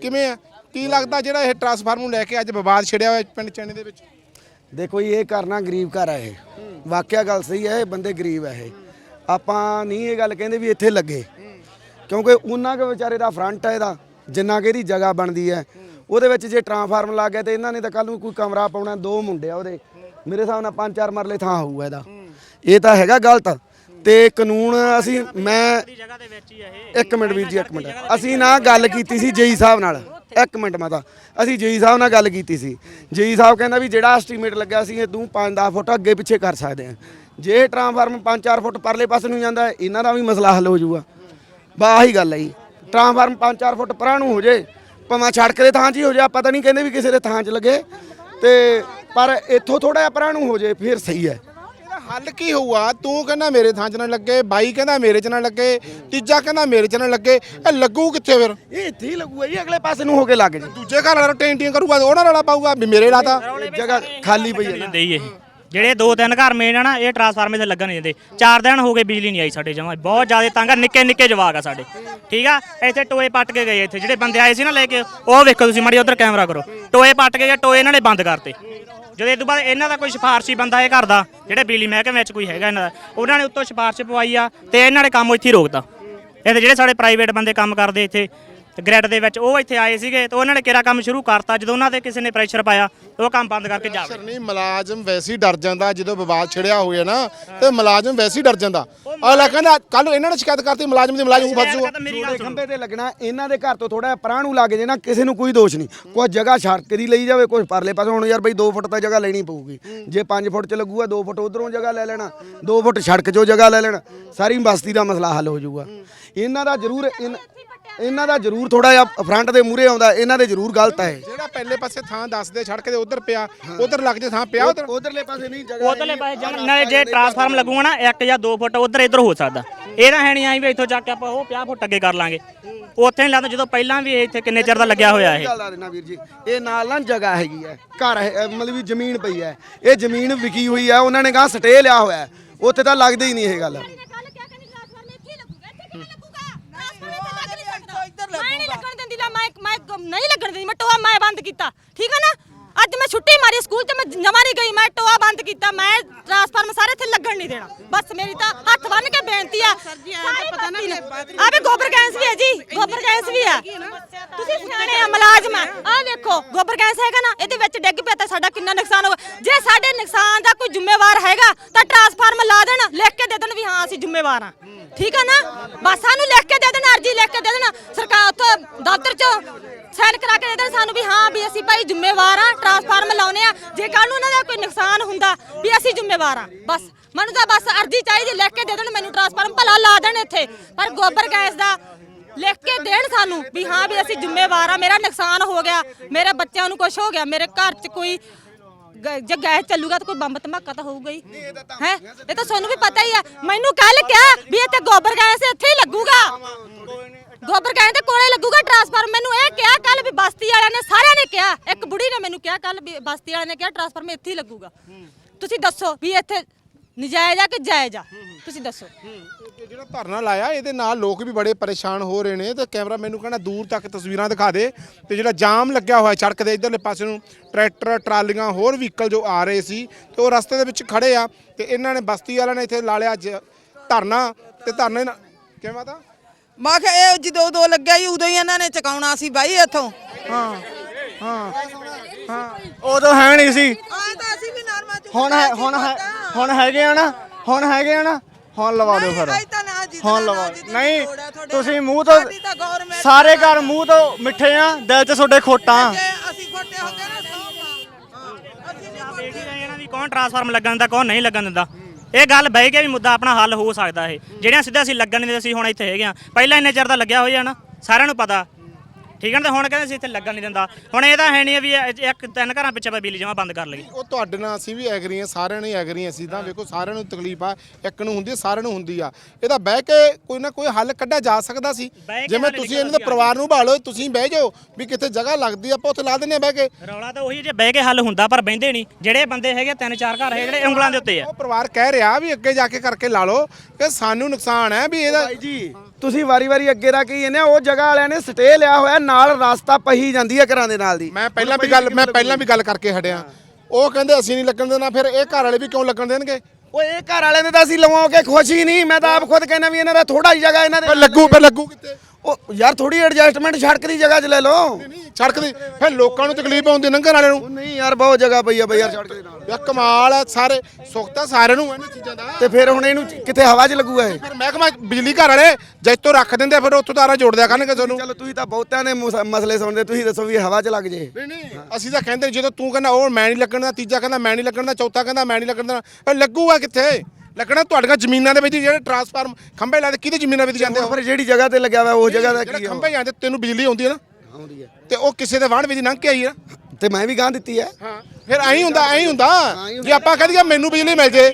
ਕਿਵੇਂ ਆ ਕੀ ਲੱਗਦਾ ਜਿਹੜਾ ਇਹ ਟਰਾਂਸਫਾਰਮਰ ਨੂੰ ਲੈ ਕੇ ਅੱਜ ਵਿਵਾਦ ਛਿੜਿਆ ਹੋਇਆ ਪਿੰਡ ਚੈਣੇ ਦੇ ਵਿੱਚ? ਦੇਖੋ ਜੀ, ਇਹ ਕਰਨਾ ਗਰੀਬ ਘਰ ਹੈ ਇਹ। ਵਾਕਿਆ ਗੱਲ ਸਹੀ ਹੈ, ਇਹ ਬੰਦੇ ਗਰੀਬ ਹੈ ਇਹ। ਆਪਾਂ ਨਹੀਂ ਇਹ ਗੱਲ ਕਹਿੰਦੇ ਵੀ ਇੱਥੇ ਲੱਗੇ। ਕਿਉਂਕਿ ਉਹਨਾਂ ਕੁ ਵਿਚਾਰੇ ਦਾ ਫਰੰਟ ਹੈ ਇਹਦਾ, ਜਿੰਨਾ ਕਿ ਇਹਦੀ ਜਗ੍ਹਾ ਬਣਦੀ ਹੈ। ਉਹਦੇ ਵਿੱਚ ਜੇ ਟਰਾਂਸਫਾਰਮ ਲੱਗ ਗਿਆ ਤੇ ਇਹਨਾਂ ਨੇ ਤਾਂ ਕੱਲ ਨੂੰ ਕੋਈ ਕਮਰਾ ਪਾਉਣਾ, ਦੋ ਮੁੰਡੇ ਆ ਉਹਦੇ। ਮੇਰੇ ਹਿਸਾਬ ਨਾਲ ਪੰਜ ਚਾਰ ਮਰਲੇ ਥਾਂ ਹੋਊਗਾ ਇਹਦਾ। ਇਹ ਤਾਂ ਹੈਗਾ ਗਲਤ। ਤੇ ਕਾਨੂੰਨ ਅਸੀਂ, ਮੈਂ ਇੱਕ ਮਿੰਟ ਵੀਰ ਜੀ, ਇੱਕ ਮਿੰਟ। ਅਸੀਂ ਨਾ ਗੱਲ ਕੀਤੀ ਸੀ ਜੇਈ ਸਾਹਿਬ ਨਾਲ। ਇੱਕ ਮਿੰਟ ਮਾਤਾ। ਅਸੀਂ ਜੇਈ ਸਾਹਿਬ ਨਾਲ ਗੱਲ ਕੀਤੀ ਸੀ। ਜੇਈ ਸਾਹਿਬ ਕਹਿੰਦਾ ਵੀ ਜਿਹੜਾ ਐਸਟੀਮੇਟ ਲੱਗਿਆ ਸੀ, ਇਹ ਤੂੰ 5-10 ਫੁੱਟ ਅੱਗੇ ਪਿੱਛੇ ਕਰ ਸਕਦੇ ਆ। ਜੇ ਟਰਾਂਸਫਾਰਮ 5-4 ਫੁੱਟ ਪਰਲੇ ਪਾਸੇ ਨੂੰ ਜਾਂਦਾ, ਇਹਨਾਂ ਦਾ ਵੀ ਮਸਲਾ ਹੱਲ ਹੋ ਜਾਊਗਾ। ਬਾ ਆਹੀ ਗੱਲ ਹੈ ਜੀ। ਟਰਾਂਸਫਾਰਮ 5-4 ਫੁੱਟ ਪਰਾਂ ਨੂੰ ਹੋ ਜੇ ਭਾਵੇਂ ਸੜਕ ਦੇ ਥਾਂ 'ਚ ਹੀ ਹੋ ਜਾ ਪਤਾ ਨਹੀਂ ਕਹਿੰਦੇ ਵੀ ਕਿਸੇ ਦੇ ਥਾਂ 'ਚ ਲੱਗੇ। ਤੇ ਪਰ ਇੱਥੋਂ ਥੋੜਾ ਜਿਹਾ ਪਰਾਂ ਨੂੰ ਹੋ ਜੇ ਫਿਰ ਸਹੀ ਹੈ। ਇਹਦਾ ਹੱਲ ਕੀ ਹੋਊਗਾ? ਤੂੰ ਕਹਿੰਦਾ ਮੇਰੇ ਥਾਂ 'ਚ ਨਾ ਲੱਗੇ ਬਾਈ ਕਹਿੰਦਾ ਮੇਰੇ 'ਚ ਨਾ ਲੱਗੇ ਤੀਜਾ ਕਹਿੰਦਾ ਮੇਰੇ 'ਚ ਨਾ ਲੱਗੇ ਇਹ ਲੱਗੂ ਕਿੱਥੇ ਫਿਰ? ਇਹ ਇੱਥੇ ਹੀ ਲੱਗੂਗਾ ਜੀ ਅਗਲੇ ਪਾਸੇ ਨੂੰ ਹੋ ਕੇ ਲੱਗ ਜੇ। ਦੂਜੇ ਘਰ ਵਾਲਾ ਟੈਂਟੀਆਂ ਕਰੂਗਾ ਉਹਨਾਂ ਨਾਲ ਪਾਊਗਾ ਵੀ ਮੇਰੇ ਲਾਤਾ। ਜਗ੍ਹਾ ਖਾਲੀ ਪਈ ਹੈ ਨਾ। ਜਿਹੜੇ ਦੋ ਤਿੰਨ ਘਰ ਮੇਨ ਆ ਨਾ, ਇਹ ਟਰਾਂਸਫਾਰਮਰ ਤੇ ਲੱਗਣ ਨਹੀਂ ਦਿੰਦੇ। ਚਾਰ ਦਿਨ ਹੋ ਗਏ ਬਿਜਲੀ ਨਹੀਂ ਆਈ ਸਾਡੇ ਜਮਾ, ਬਹੁਤ ਜ਼ਿਆਦਾ ਤੰਗ ਆ, ਨਿੱਕੇ ਨਿੱਕੇ ਜਵਾਕ ਆ ਸਾਡੇ। ਠੀਕ ਆ? ਇੱਥੇ ਟੋਏ ਪੱਟ ਕੇ ਗਏ ਇੱਥੇ, ਜਿਹੜੇ ਬੰਦੇ ਆਏ ਸੀ ਨਾ ਲੈ ਕੇ, ਉਹ ਵੇਖੋ ਤੁਸੀਂ ਮਾੜੀ ਉਧਰ ਕੈਮਰਾ ਕਰੋ। ਟੋਏ ਪੱਟ ਕੇ ਗਏ, ਟੋਏ ਇਹਨਾਂ ਨੇ ਬੰਦ ਕਰਤੇ। ਜਦੋਂ ਇਹ ਤੋਂ ਬਾਅਦ ਇਹਨਾਂ ਦਾ ਕੋਈ ਸਿਫਾਰਸ਼ੀ ਬੰਦਾ ਇਹ ਕਰਦਾ ਜਿਹੜੇ ਬਿਜਲੀ ਮਹਿਕਮੇ ਵਿੱਚ ਕੋਈ ਹੈਗਾ ਇਹਨਾਂ ਦਾ, ਉਹਨਾਂ ਨੇ ਉੱਤੋਂ ਸਿਫਾਰਸ਼ ਪਵਾਈ ਆ ਤੇ ਇਹਨਾਂ ਨੇ ਕੰਮ ਇੱਥੇ ਹੀ ਰੋਕਤਾ। ਇਹ ਤੇ ਜਿਹੜੇ ਸਾਡੇ ਪ੍ਰਾਈਵੇਟ ਬੰਦੇ ਕੰਮ ਕਰਦੇ ਇੱਥੇ ਗ੍ਰੈਡ ਦੇ ਵਿੱਚ ਉਹ ਇੱਥੇ ਆਏ ਸੀਗੇ ਤੇ ਉਹਨਾਂ ਨੇ ਕਿਹੜਾ ਕੰਮ ਸ਼ੁਰੂ ਕਰਤਾ ਜਦੋਂ ਉਹਨਾਂ ਤੇ ਕਿਸੇ ਨੇ ਪ੍ਰੈਸ਼ਰ ਪਾਇਆ ਉਹ ਕੰਮ ਬੰਦ ਕਰਕੇ ਜਾ ਵੜੇ ਨਹੀਂ ਮੁਲਾਜ਼ਮ ਵੈਸੇ ਹੀ ਡਰ ਜਾਂਦਾ ਜਦੋਂ ਵਿਵਾਦ ਛਿੜਿਆ ਹੋਇਆ ਨਾ ਤੇ ਮੁਲਾਜ਼ਮ ਵੈਸੇ ਹੀ ਡਰ ਜਾਂਦਾ। ਅਗਲਾ ਕਹਿੰਦਾ ਕੱਲ ਇਹਨਾਂ ਨੇ ਸ਼ਿਕਾਇਤ ਕਰਤੀ ਮੁਲਾਜ਼ਮ ਦੀ ਮੁਲਾਜ਼ਮ ਫਸ। ਜਾਊਗਾ ਮੇਰੀ ਗੱਲ ਤੇ ਲੱਗਣਾ ਇਹਨਾਂ ਦੇ ਘਰ ਤੋਂ ਥੋੜਾ ਪਰਾਂ ਨੂੰ ਲੱਗ ਜੇ ਨਾ ਕਿਸੇ ਨੂੰ ਕੋਈ ਦੋਸ਼ ਨਹੀਂ। ਕੋਈ ਜਗ੍ਹਾ ਸੜਕ ਦੀ ਲਈ ਜਾਵੇ ਕੋਈ ਪਰਲੇ ਪਾਸੇ ਹੁਣ ਯਾਰ ਬਈ 2 ਫੁੱਟ ਤਾਂ ਜਗ੍ਹਾ ਲੈਣੀ ਪਊਗੀ। ਜੇ 5 ਫੁੱਟ ਚ ਲੱਗੂਗਾ 2 ਫੁੱਟ ਉਧਰੋਂ ਜਗ੍ਹਾ ਲੈ ਲੈਣਾ 2 ਫੁੱਟ ਸੜਕ 'ਚੋਂ ਜਗ੍ਹਾ ਲੈ ਲੈਣਾ। ਸਾਰੀ ਬਸਤੀ ਦਾ ਮਸਲਾ ਹੱਲ ਹੋ ਜਾਊਗਾ। ਇਹਨਾਂ ਦਾ ਜ਼ਰੂਰ ਇਨ- ਇਹਨਾਂ ਦਾ ਜ਼ਰੂਰ ਥੋੜਾ ਜਿਹਾ ਫਰੰਟ ਦੇ ਮੂਹਰੇ ਆਉਂਦਾ ਇਹਨਾਂ ਦੇ ਜ਼ਰੂਰ ਗਲਤ ਹੈ ਜਿਹੜਾ ਪਹਿਲੇ ਪਾਸੇ ਥਾਂ ਦੱਸਦੇ ਸੜਕ ਦੇ ਉਧਰ ਪਿਆ ਉਧਰ ਲੱਗ ਜੇ ਥਾਂ ਪਿਆ ਉਧਰ ਉਧਰਲੇ ਪਾਸੇ ਨਹੀਂ ਜਗ੍ਹਾ ਉਧਰਲੇ ਪਾਸੇ ਜਮ ਨਾਲੇ ਜੇ ਟਰਾਂਸਫਾਰਮ ਲੱਗੂਗਾ ਨਾ 1 ਜਾਂ 2 ਫੁੱਟ ਉਧਰ ਇਧਰ ਹੋ ਸਕਦਾ। ਇਹਦਾ ਹੈ ਨਹੀਂ ਆਈ ਵੀ ਇੱਥੋਂ ਚੱਕ ਕੇ ਆਪਾਂ ਉਹ 50 ਫੁੱਟ ਅੱਗੇ ਕਰ ਲਾਂਗੇ। ਉੱਥੇ ਨਹੀਂ ਲੱਗਦਾ ਜਦੋਂ ਪਹਿਲਾਂ ਵੀ ਇਹ ਇੱਥੇ ਕਿੰਨੇ ਚਿਰ ਦਾ ਲੱਗਿਆ ਹੋਇਆ ਇਹ। ਵੀਰ ਜੀ ਇਹ ਨਾਲ ਨਾ ਜਗ੍ਹਾ ਹੈਗੀ ਹੈ ਘਰ ਹੈ ਮਤਲਬ ਵੀ ਜ਼ਮੀਨ ਪਈ ਹੈ। ਇਹ ਜ਼ਮੀਨ ਵਿਕੀ ਹੋਈ ਹੈ ਉਹਨਾਂ ਨੇ ਕਹਾ ਸਟੇ ਲਿਆ ਹੋਇਆ। ਉੱਥੇ ਤਾਂ ਲੱਗਦਾ ਹੀ ਨਹੀਂ ਇਹ ਗੱਲ ਕੱਲ ਕਿਹਾ ਕਹਿੰਦੀ ਟ੍ਰਾਂਸਫਾਰਮਰ ਇੱਥੇ ਹੀ ਲੱਗੂਗਾ ਇੱਥੇ ਕਿਵੇਂ ਲੱਗੂਗਾ ਟ੍ਰਾਂਸਫਾਰਮਰ ਇੱਥੇ ਲੱਗ ਨਹੀਂ ਸਕਦਾ ਮੈਂ ਨਹੀਂ ਲੱਗਣ ਦਿੰਦੀ ਲਾ ਮੈਂ ਮੈਂ ਨਹੀਂ ਲੱਗਣ ਦਿੰਦੀ, ਮੈਂ ਟੋਆ ਮੈਂ ਬੰਦ ਕੀਤਾ। ਠੀਕ ਹੈ ਨਾ? ਅੱਜ ਮੈਂ ਛੁੱਟੀ ਮਾਰੀ ਸਕੂਲ ਤੇ ਮੈਂ ਜਮਾ ਨਹੀਂ ਗਈ ਮੈਂ ਟੋਆ ਬੰਦ ਕੀਤਾ ਮੈਂ ਟ੍ਰਾਂਸਫਾਰਮਰ ਸਾਰੇ ਇੱਥੇ ਲੱਗਣ ਨਹੀਂ ਦੇਣਾ। ਬਸ ਮੇਰੀ ਤਾਂ ਹੱਥ ਬੰਨ ਕੇ ਬੇਨਤੀ ਆ। ਆ ਵੀ ਗੋਬਰ ਗੈਸ ਵੀ ਹੈ ਜੀ ਗੋਬਰ ਗੈਸ ਵੀ ਆ ਤੁਸੀਂ ਸਿਆਣੇ ਆ ਮੁਲਾਜ਼ਮ ਆ। ਆਹ ਵੇਖੋ ਗੋਬਰ ਗੈਸ ਹੈਗਾ ਨਾ ਇਹਦੇ ਵਿੱਚ ਡਿੱਗ ਪਿਆ ਤਾਂ ਸਾਡਾ ਕਿੰਨਾ ਨੁਕਸਾਨ ਹੋਗਾ ਜੇ ਸਾਡੇ ਨੁਕਸਾਨ ਦਾ ਕੋਈ ਜ਼ਿੰਮੇਵਾਰ ਹੈਗਾ ਤਾਂ ਟਰਾਂਸਫਾਰਮਰ ਲਾ ਦੇਣ ਲਿਖ ਕੇ ਦੇ ਦੇਣ ਵੀ ਹਾਂ ਅਸੀਂ ਜ਼ਿੰਮੇਵਾਰ ਆ। ਠੀਕ ਆ ਨਾ? ਬਸ ਸਾਨੂੰ ਲਿਖ ਕੇ ਦੇ ਦੇਣ ਅਰਜੀ ਲਿਖ ਕੇ ਦੇ ਦੇਣ। ਸਰਕਾਰ ਉੱਥੋਂ ਦਫ਼ਤਰ ਚ ਸਾਈਨ ਕਰਾ ਕੇ ਦੇ ਦੇਣ ਸਾਨੂੰ ਵੀ ਹਾਂ ਵੀ ਅਸੀਂ ਭਾਈ ਜ਼ਿੰਮੇਵਾਰ ਆ ਟਰਾਂਸਫਾਰਮਰ ਲਾਉਨੇ ਆ ਜੇ ਕੱਲ ਨੂੰ ਉਹਨਾਂ ਦਾ ਕੋਈ ਨੁਕਸਾਨ ਹੁੰਦਾ ਵੀ ਅਸੀਂ ਜ਼ਿੰਮੇਵਾਰ ਆ ਬਸ। ਮੈਨੂੰ ਤਾਂ ਬਸ ਅਰਜੀ ਚਾਹੀਦੀ ਲਿਖ ਕੇ ਦੇ ਦੇਣ ਮੈਨੂੰ ਟਰਾਂਸਫਾਰਮਰ ਭਲਾ ਲਾ ਦੇਣ ਇੱਥੇ। ਪਰ ਗੋਬਰ ਗੈਸ ਦਾ ਲਿਖ ਕੇ ਦੇਣ ਸਾਨੂੰ ਵੀ ਹਾਂ ਵੀ ਅਸੀਂ ਜ਼ਿੰਮੇਵਾਰ ਆ ਮੇਰਾ ਨੁਕਸਾਨ ਹੋ ਗਿਆ ਮੇਰੇ ਬੱਚਿਆਂ ਨੂੰ ਕੁਝ ਹੋ ਗਿਆ ਮੇਰੇ ਘਰ 'ਚ ਕੋਈ ਗ- ਜੇ ਗੈਸ ਚੱਲੂਗਾ ਤਾਂ ਕੋਈ ਬੰਬ ਧਮਾਕਾ ਤਾਂ ਹੋਊਗਾ ਹੀ। ਹੈ? ਇਹ ਤਾਂ ਸਾਨੂੰ ਵੀ ਪਤਾ ਹੀ ਆ। ਮੈਨੂੰ ਕੱਲ ਕਿਹਾ ਵੀ ਇੱਥੇ ਗੋਬਰ ਗੈਸ ਇੱਥੇ ਹੀ ਲੱਗੂਗਾ। ਗੋਬਰ ਗੈਸ ਕੋਲੇ ਲੱਗੂਗਾ ਟਰਾਂਸਫਾਰਮ ਮੈਨੂੰ ਇਹ ਕਿਹਾ ਕੱਲ ਵੀ ਬਸਤੀ ਵਾਲਿਆਂ ਨੇ, ਸਾਰਿਆਂ ਨੇ ਕਿਹਾ, ਇੱਕ ਬੁੜੀ ਨੇ ਮੈਨੂੰ ਕਿਹਾ ਕੱਲ ਵੀ ਬਸਤੀ ਵਾਲਿਆਂ ਨੇ ਕਿਹਾ ਟਰਾਂਸਫਾਰਮ ਇੱਥੇ ਹੀ ਲੱਗੂਗਾ। ਤੁਸੀਂ ਦੱਸੋ ਵੀ ਇੱਥੇ ਨਜਾਇਜ਼ ਆ ਕਿ ਜਾਇਜ਼ ਆ? ਤੁਸੀਂ ਦੱਸੋ। ਇਹ ਜਿਹੜਾ ਧਰਨਾ ਲਾਇਆ, ਇਹਦੇ ਨਾਲ ਲੋਕ ਵੀ ਬੜੇ ਪਰੇਸ਼ਾਨ ਹੋ ਰਹੇ ਨੇ। ਤੇ ਕੈਮਰਾ ਮੈਨੂੰ ਕਹਿੰਦਾ ਦੂਰ ਤੱਕ ਤਸਵੀਰਾਂ ਦਿਖਾ ਦੇ। ਤੇ ਜਿਹੜਾ ਜਾਮ ਲੱਗਿਆ ਹੋਇਆ ਸੜਕ ਦੇ ਇਧਰਲੇ ਪਾਸੇ ਨੂੰ, ਟਰੈਕਟਰ, ਟਰਾਲੀਆਂ, ਹੋਰ ਵਹੀਕਲ ਜੋ ਆ ਰਹੇ ਸੀ, ਤੇ ਉਹ ਰਸਤੇ ਦੇ ਵਿੱਚ ਖੜੇ ਆ। ਤੇ ਇਹਨਾਂ ਨੇ ਬਸਤੀ ਵਾਲਿਆਂ ਨੇ ਇੱਥੇ ਲਾ ਲਿਆ ਜ- ਧਰਨਾ। ਤੇ ਧਰਨੇ ਨਾਲ ਕਿਵੇਂ ਮਾਤਾ? ਮੈਂ ਕਿਹਾ ਇਹ ਜਦੋਂ ਉਦੋਂ ਲੱਗਿਆ ਹੀ ਉਦੋਂ ਹੀ ਇਹਨਾਂ ਨੇ ਚਕਾਉਣਾ ਸੀ ਬਾਈ ਇੱਥੋਂ। ਹਾਂ ਹਾਂ ਹਾਂ। ਉਦੋਂ ਹੈ ਨਹੀਂ ਸੀ। ਆ ਤਾਂ ਅਸੀਂ ਵੀ ਨਰਮਾ ਚ ਹੁਣ ਹੈ ਹੁਣ ਹੈ ਹੁਣ ਹੈਗੇ ਆ ਨਾ ਹੁਣ ਹੈਗੇ ਆ ਨਾ ਹੁਣ ਲਵਾ ਦਿਓ ਫਿਰ। ਅਸੀਂ ਤਾਂ ਨਾ ਜਿੱਤਣਾ, ਹੁਣ ਲਵਾ ਨਹੀਂ ਤੁਸੀਂ। ਮੂੰਹ ਤੋਂ ਸਾਰੇ ਘਰ ਮੂੰਹ ਤੋਂ ਮਿੱਠੇ ਆ ਦਿਲ 'ਚ ਤੁਹਾਡੇ ਖੋਟਾਂ। ਅਸੀਂ ਖੋਟੇ ਹੁੰਦੇ ਨਾ ਸੌ ਅਸੀਂ ਨਹੀਂ ਦੇਖ ਹੀ ਰਹੇ ਨਾ ਵੀ ਕੌਣ ਟਰਾਂਸਫਾਰਮ ਲੱਗਣ ਦਿੰਦਾ ਕੌਣ ਨਹੀਂ ਲੱਗਣ ਦਿੰਦਾ। ਇਹ ਗੱਲ ਬਹਿ ਕੇ ਵੀ ਮੁੱਦਾ ਆਪਣਾ ਹੱਲ ਹੋ ਸਕਦਾ ਇਹ। ਜਿਹੜੀਆਂ ਸਿੱਧਾ ਅਸੀਂ ਲੱਗਣ ਨਹੀਂ ਅਸੀਂ ਹੁਣ ਇੱਥੇ ਹੈਗੇ ਆ ਪਹਿਲਾਂ ਇੰਨੇ ਚਿਰ ਦਾ ਲੱਗਿਆ ਹੋਇਆ ਨਾ, ਸਾਰਿਆਂ ਨੂੰ ਪਤਾ। ਠੀਕ ਹੈ ਨਾ ਤੇ ਹੁਣ ਕਹਿੰਦੇ ਅਸੀਂ ਇੱਥੇ ਲੱਗਣ ਨਹੀਂ ਦਿੰਦਾ। ਹੁਣ ਇਹ ਤਾਂ ਹੈ ਨਹੀਂ ਵੀ ਇਹ ਇੱਕ ਤਿੰਨ ਘਰਾਂ ਪਿੱਛੇ ਆਪਾਂ ਬਿਜਲੀ ਜਮਾ ਬੰਦ ਕਰ ਲਈਏ। ਉਹ ਤੁਹਾਡੇ ਨਾਲ ਅਸੀਂ ਵੀ ਐਗਰੀ ਆ ਸਾਰਿਆਂ ਨੂੰ ਐਗਰੀ ਆ ਅਸੀਂ ਤਾਂ। ਵੇਖੋ ਸਾਰਿਆਂ ਨੂੰ ਤਕਲੀਫ ਆ ਇੱਕ ਨੂੰ ਹੁੰਦੀ ਆ ਸਾਰਿਆਂ ਨੂੰ ਹੁੰਦੀ ਆ। ਇਹਦਾ ਬਹਿ ਕੇ ਕੋਈ ਨਾ ਕੋਈ ਹੱਲ ਕੱਢਿਆ ਜਾ ਸਕਦਾ ਸੀ। ਬਹਿ ਕੇ ਜਿਵੇਂ ਹੱਲ ਤੁਸੀਂ ਇਹਨਾਂ ਦੇ ਸੀ ਪਰਿਵਾਰ ਨੂੰ ਭਾਲੋ ਤੁਸੀਂ ਬਹਿ ਜਾਓ ਵੀ ਕਿੱਥੇ ਜਗ੍ਹਾ ਲੱਗਦੀ ਆ, ਆਪਾਂ ਉੱਥੇ ਲਾ ਦਿੰਦੇ ਆ ਬਹਿ ਕੇ। ਰੌਲਾ ਤਾਂ ਉਹੀ ਜੇ ਬਹਿ ਕੇ ਹੱਲ ਹੁੰਦਾ ਪਰ ਬਹਿੰਦੇ ਨਹੀਂ। ਜਿਹੜੇ ਬੰਦੇ ਹੈਗੇ ਤਿੰਨ ਚਾਰ ਘਰ ਹੈ ਜਿਹੜੇ ਉਂਗਲਾਂ ਦੇ ਉੱਤੇ ਆ। ਉਹ ਪਰਿਵਾਰ ਕਹਿ ਰਿਹਾ ਵੀ ਅੱਗੇ ਜਾ ਕੇ ਕਰਕੇ ਲਾ ਲਓ ਕਿ ਸਾਨੂੰ ਨੁਕਸਾਨ ਹੈ ਵੀ ਇਹਦਾ ਭਾਈ ਜੀ ਤੁਸੀਂ ਵਾਰੀ-ਵਾਰੀ ਅੱਗੇ ਦਾ ਕਹੀ ਜਾਂਦੇ ਆ ਉਹ ਜਗ੍ਹਾ ਵਾਲਿਆਂ ਨੇ ਸਟੇ ਲਿਆ ਹੋਇਆ ਨਾਲ ਰਸਤਾ ਪਹੀ ਜਾਂਦੀ ਹੈ ਘਰਾਂ ਦੇ ਨਾਲ ਦੀ। ਮੈਂ ਪਹਿਲਾਂ ਵੀ ਗੱਲ ਮੈਂ ਪਹਿਲਾਂ ਵੀ ਗੱਲ ਕਰਕੇ ਹਟਿਆ। ਉਹ ਕਹਿੰਦੇ ਅਸੀਂ ਨਹੀਂ ਲੱਗਣ ਦੇਣਾ ਫਿਰ ਇਹ ਘਰ ਵਾਲੇ ਵੀ ਕਿਉਂ ਲੱਗਣ ਦੇਣਗੇ? ਓਏ ਇਹ ਘਰ ਵਾਲਿਆਂ ਨੇ ਤਾਂ ਅਸੀਂ ਲਵਾਓ ਕੇ ਖੁਸ਼ ਹੀ ਨਹੀਂ ਮੈਂ ਤਾਂ ਆਪ ਖੁਦ ਕਹਿੰਦਾ ਵੀ ਇਹਨਾਂ ਦਾ ਥੋੜਾ ਹੀ ਜਗ੍ਹਾ ਇਹਨਾਂ ਦੇ ਲੱਗੂ ਫਿਰ ਲੱਗੂ ਕਿੱਥੇ? ਉਹ ਯਾਰ ਥੋੜੀ ਐਡਜਸਟਮੈਂਟ ਸੜਕ ਦੀ ਜਗ੍ਹਾ 'ਚ ਲੈ ਲਓ। ਸੜਕ ਦੀ ਫਿਰ ਲੋਕਾਂ ਨੂੰ ਤਕਲੀਫ ਆਉਂਦੀ ਲੰਘਣ ਵਾਲੇ ਨੂੰ। ਨਹੀਂ ਯਾਰ ਬਹੁਤ ਜਗ੍ਹਾ ਪਈ ਆ ਬਈ ਯਾਰ ਸੜਕ ਦੇ ਨਾਲ। ਯਾ ਕਮਾਲ ਹੈ ਸਾਰੇ ਸੁੱਖ ਤਾਂ ਸਾਰਿਆਂ ਨੂੰ ਇਹਨਾਂ ਚੀਜ਼ਾਂ ਦਾ। ਤੇ ਫਿਰ ਹੁਣ ਇਹਨੂੰ ਕਿਤੇ ਹਵਾ 'ਚ ਲੱਗੂਗਾ ਇਹ? ਫਿਰ ਮਹਿਕਮਾ ਬਿਜਲੀ ਘਰ ਵਾਲੇ ਜੈਤੋਂ ਰੱਖ ਦਿੰਦੇ ਆ, ਫਿਰ ਉੱਥੋਂ ਤਾਰਾਂ ਜੋੜ ਦਿਆ ਕਰਨਗੇ ਤੁਹਾਨੂੰ। ਚਲੋ ਤੁਸੀਂ ਤਾਂ ਬਹੁਤਿਆਂ ਦੇ ਮੁਸ- ਮਸਲੇ ਸੁਣਦੇ ਤੁਸੀਂ ਦੱਸੋ ਵੀ ਹਵਾ 'ਚ ਲੱਗ ਜੇ। ਨਹੀਂ ਨਹੀਂ ਅਸੀਂ ਤਾਂ ਕਹਿੰਦੇ ਜਦੋਂ ਤੂੰ ਕਹਿੰਦਾ ਉਹ ਮੈਂ ਨਹੀਂ ਲੱਗਣ ਦਾ ਤੀਜਾ ਕਹਿੰਦਾ ਮੈਂ ਨਹੀਂ ਲੱਗਣ ਦਾ ਚੌਥਾ ਕਹਿੰਦਾ ਮੈਂ ਨਹੀਂ ਲੱਗਣ ਦਾ ਫਿਰ ਲੱਗੂਗਾ ਕਿੱਥੇ? ਲੱਗਣਾ ਤੁਹਾਡੀਆਂ ਜ਼ਮੀਨਾਂ ਦੇ ਵਿੱਚ ਹੀ ਜਿਹੜੇ ਟਰਾਂਸਫਾਰਮ ਖੰਭੇ ਲਾਦੇ ਕਿਹਦੀ ਜ਼ਮੀਨਾਂ ਵਿੱਚ ਜਾਂਦੇ? ਫਿਰ ਜਿਹੜੀ ਜਗ੍ਹਾ ਤੇ ਲੱਗਿਆ ਵਾ ਉਹ ਜਗ੍ਹਾ ਦਾ ਕੀ ਖੰਭੇ ਜਾਂਦੇ ਤੈਨੂੰ ਬਿਜਲੀ ਆਉਂਦੀ ਹੈ ਨਾ? ਆਉਂਦੀ ਹੈ। ਤੇ ਉਹ ਕਿਸੇ ਦੇ ਵਾਹਣ ਵਿੱਚ ਲੰਘ ਕੇ ਆਈ ਹੈ? ਤੇ ਮੈਂ ਵੀ ਗਾਂ ਦਿੱਤੀ ਹੈ। ਹਾਂ ਫਿਰ ਐਂ ਹੁੰਦਾ ਐਂ ਹੁੰਦਾ। ਜੇ ਆਪਾਂ ਕਹਦੇ ਮੈਨੂੰ ਬਿਜਲੀ ਮਿਲ ਜੇ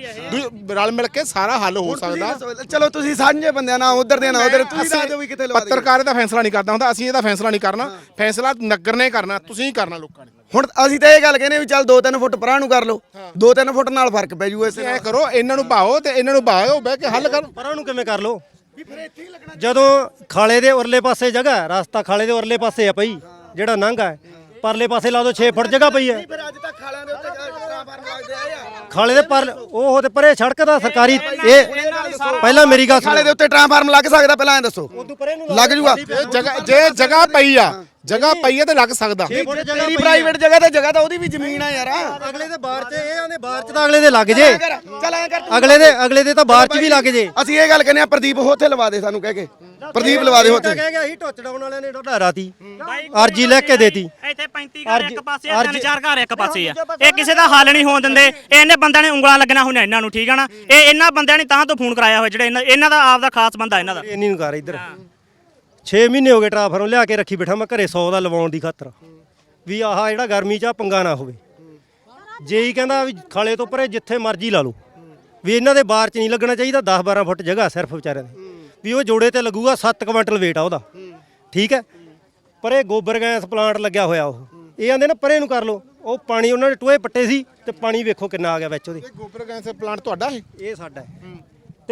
ਰਲ ਮਿਲ ਕੇ ਸਾਰਾ ਹੱਲ ਹੋ ਸਕਦਾ। ਚਲੋ ਤੁਸੀਂ ਸਾਂਝੇ ਬੰਦਿਆਂ ਨਾਲ ਉਧਰ ਦੇ ਨਾਲ ਉਧਰ ਤੁਸੀਂ ਦੱਸ ਦਿਓ ਵੀ ਕਿੱਥੇ ਲਵਾ। ਪੱਤਰਕਾਰ ਦਾ ਫੈਸਲਾ ਨਹੀਂ ਕਰਦਾ ਹੁੰਦਾ ਅਸੀਂ ਇਹਦਾ ਫੈਸਲਾ ਨਹੀਂ ਕਰਨਾ। ਫੈਸਲਾ ਨਗਰ ਨੇ ਕਰਨਾ ਤੁਸੀਂ ਹੀ ਕਰਨਾ ਲੋਕਾਂ ਨੇ। ਹੁਣ ਅਸੀਂ ਤਾਂ ਇਹ ਗੱਲ ਕਹਿੰਦੇ ਵੀ ਚੱਲ 2-3 ਫੁੱਟ ਪਰਾਂ ਨੂੰ ਕਰ ਲਓ। 2-3 ਫੁੱਟ ਨਾਲ ਫ਼ਰਕ ਪੈ ਜੂ ਇਸੇ ਐ ਕਰੋ ਇਹਨਾਂ ਨੂੰ ਭਾਓ ਤੇ ਇਹਨਾਂ ਨੂੰ ਭਾਓ ਬਹਿ ਕੇ ਹੱਲ ਕਰੋ। ਪਰਾਂ ਨੂੰ ਕਿਵੇਂ ਕਰ ਲੋ ਜਦੋਂ ਖਾਲੇ ਦੇ ਉਰਲੇ ਪਾਸੇ ਜਗ੍ਹਾ ਹੈ ਰਸਤਾ ਖਾਲੇ ਦੇ ਉਰਲੇ ਪਾਸੇ ਆ ਪਈ ਜਿਹੜਾ ਨੰਗਾ ਹੈ ਪਰਲੇ ਪਾਸੇ ਲਾ ਦੋ 6 ਫੁੱਟ ਜਗ੍ਹਾ ਪਈ ਹੈ। ਫਿਰ ਅੱਜ ਤੱਕ ਖਾਲਿਆਂ ਦੇ ਉੱਤੇ ਟਰਾਂਸਫਾਰਮ ਲੱਗਦੇ ਆਏ ਆ। ਖਾਲੇ ਦੇ ਪਰ ਉਹ ਤੇ ਪਰੇ ਸੜਕ ਦਾ ਸਰਕਾਰੀ ਇਹ ਪਹਿਲਾਂ ਮੇਰੀ ਗੱਲ ਖਾਲੇ ਸੁਣੋ ਦੇ ਉੱਤੇ ਟਰਾਂਸਫਾਰਮ ਲੱਗ ਸਕਦਾ ਪਹਿਲਾਂ ਐ ਦੱਸੋ। ਲੱਗ ਜੂਗਾ। ਜੇ ਜਗ੍ਹਾ ਜੇ ਜਗ੍ਹਾ ਪਈ ਆ ਜਗ੍ਹਾ ਪਈ ਆ ਤੇ ਲੱਗ ਸਕਦਾ। ਤੇਰੀ ਪ੍ਰਾਈਵੇਟ ਜਗ੍ਹਾ ਤੇ ਜਗ੍ਹਾ ਤਾਂ ਉਹਦੀ ਵੀ ਜ਼ਮੀਨ ਆ ਯਾਰ। ਅਗਲੇ ਦੇ ਬਾਹਰ ਚ ਇਹ ਆਂਦੇ ਬਾਹਰ ਚ ਤਾਂ ਅਗਲੇ ਦੇ ਲੱਗ ਜੇ। ਚੱਲ ਐ ਕਰ। ਅਗਲੇ ਦੇ ਅਗਲੇ ਦੇ ਤਾਂ ਬਾਹਰ ਚ ਵੀ ਲੱਗ ਜੇ। ਅਸੀਂ ਇਹ ਗੱਲ ਕਹਿੰਦੇ ਆ ਪ੍ਰਦੀਪ ਹੋਥੇ ਲਵਾ ਦੇ ਸਾਨੂੰ ਕਹਿ ਕੇ। ਪ੍ਰਦੀਪ ਲਵਾ ਦੇ ਹੋਥੇ ਕਹਿ ਗਿਆ ਸੀ ਟੁੱਚ ਡਾਉਣ ਵਾਲਿਆਂ ਨੇ ਢੋਡਾ ਰਾਤੀ ਅਰਜੀ ਲੈ ਕੇ ਦੇਤੀ। ਇੱਥੇ 35 ਘਰ ਇੱਕ ਪਾਸੇ ਆ ਤਿੰਨ ਚਾਰ ਘਰ ਇੱਕ ਪਾਸੇ ਆ। ਇਹ ਕਿਸੇ ਦਾ ਹੱਲ ਨਹੀਂ ਹੋਣ ਦਿੰਦੇ। ਇਹ ਇਹਨੇ ਬੰਦਿਆਂ ਨੇ ਉਂਗਲਾਂ ਲੱਗਣਾ ਹੋਈਆਂ ਇਹਨਾਂ ਨੂੰ ਠੀਕ ਆ ਨਾ? ਇਹ ਇਹਨਾਂ ਬੰਦਿਆਂ ਨੇ ਤਾਂ ਤੋਂ ਫੋਨ ਕਰਾਇਆ ਹੋਇਆ ਜਿਹੜੇ ਇਹਨਾਂ ਇਹਨਾਂ ਦਾ ਆਪ ਦਾ ਖਾਸ ਬੰਦਾ ਇਹਨਾਂ ਦਾ। ਇੰਨੀ ਨੂੰ ਕਰ ਇੱਧਰ। 6 ਮਹੀਨੇ ਹੋ ਗਏ ਟਰਾਫਰੋਂ ਲਿਆ ਕੇ ਰੱਖੀ ਬੈਠਾ ਮੈਂ ਘਰੇ 100 ਦਾ ਲਵਾਉਣ ਦੀ ਖਾਤਰ। ਵੀ ਆਹ ਜਿਹੜਾ ਗਰਮੀ ਚ ਆ ਪੰਗਾ ਨਾ ਹੋਵੇ। ਜੇ ਹੀ ਕਹਿੰਦਾ ਵੀ ਖਾਲੇ ਤੋਂ ਪਰੇ ਜਿੱਥੇ ਮਰਜ਼ੀ ਲਾ ਲਓ। ਵੀ ਇਹਨਾਂ ਦੇ ਬਾਹਰ ਚ ਨਹੀਂ ਲੱਗਣਾ ਚਾਹੀਦਾ 10 12 ਫੁੱਟ ਜਗ੍ਹਾ ਸਿਰਫ ਵਿਚਾਰਿਆਂ ਦੀ। ਵੀ ਉਹ ਜੋੜੇ ਤੇ ਲੱਗੂਗਾ 7 ਕੁਇੰਟਲ weight ਆ ਉਹਦਾ। ਠੀਕ ਹੈ? ਪਰੇ ਗੋਬਰ ਗੈਸ ਪਲਾਂਟ ਲੱਗਿਆ ਹੋਇਆ ਉਹ। ਇਹ ਆਂਦੇ ਨਾ ਪਰੇ ਨੂੰ ਕਰ ਲਓ। ਉਹ ਪਾਣੀ ਉਹਨਾਂ ਨੇ ਟੋਏ ਪੱਟੇ ਸੀ ਤੇ ਪਾਣੀ ਵੇਖੋ ਕਿੰਨਾ ਆ ਗਿਆ ਵਿੱਚ ਉਹਦੇ। ਇਹ ਗੋਬਰ ਗੈਸ ਪਲਾਂਟ ਤੁਹਾਡਾ ਹੈ ਇਹ ਸਾਡਾ ਹੈ।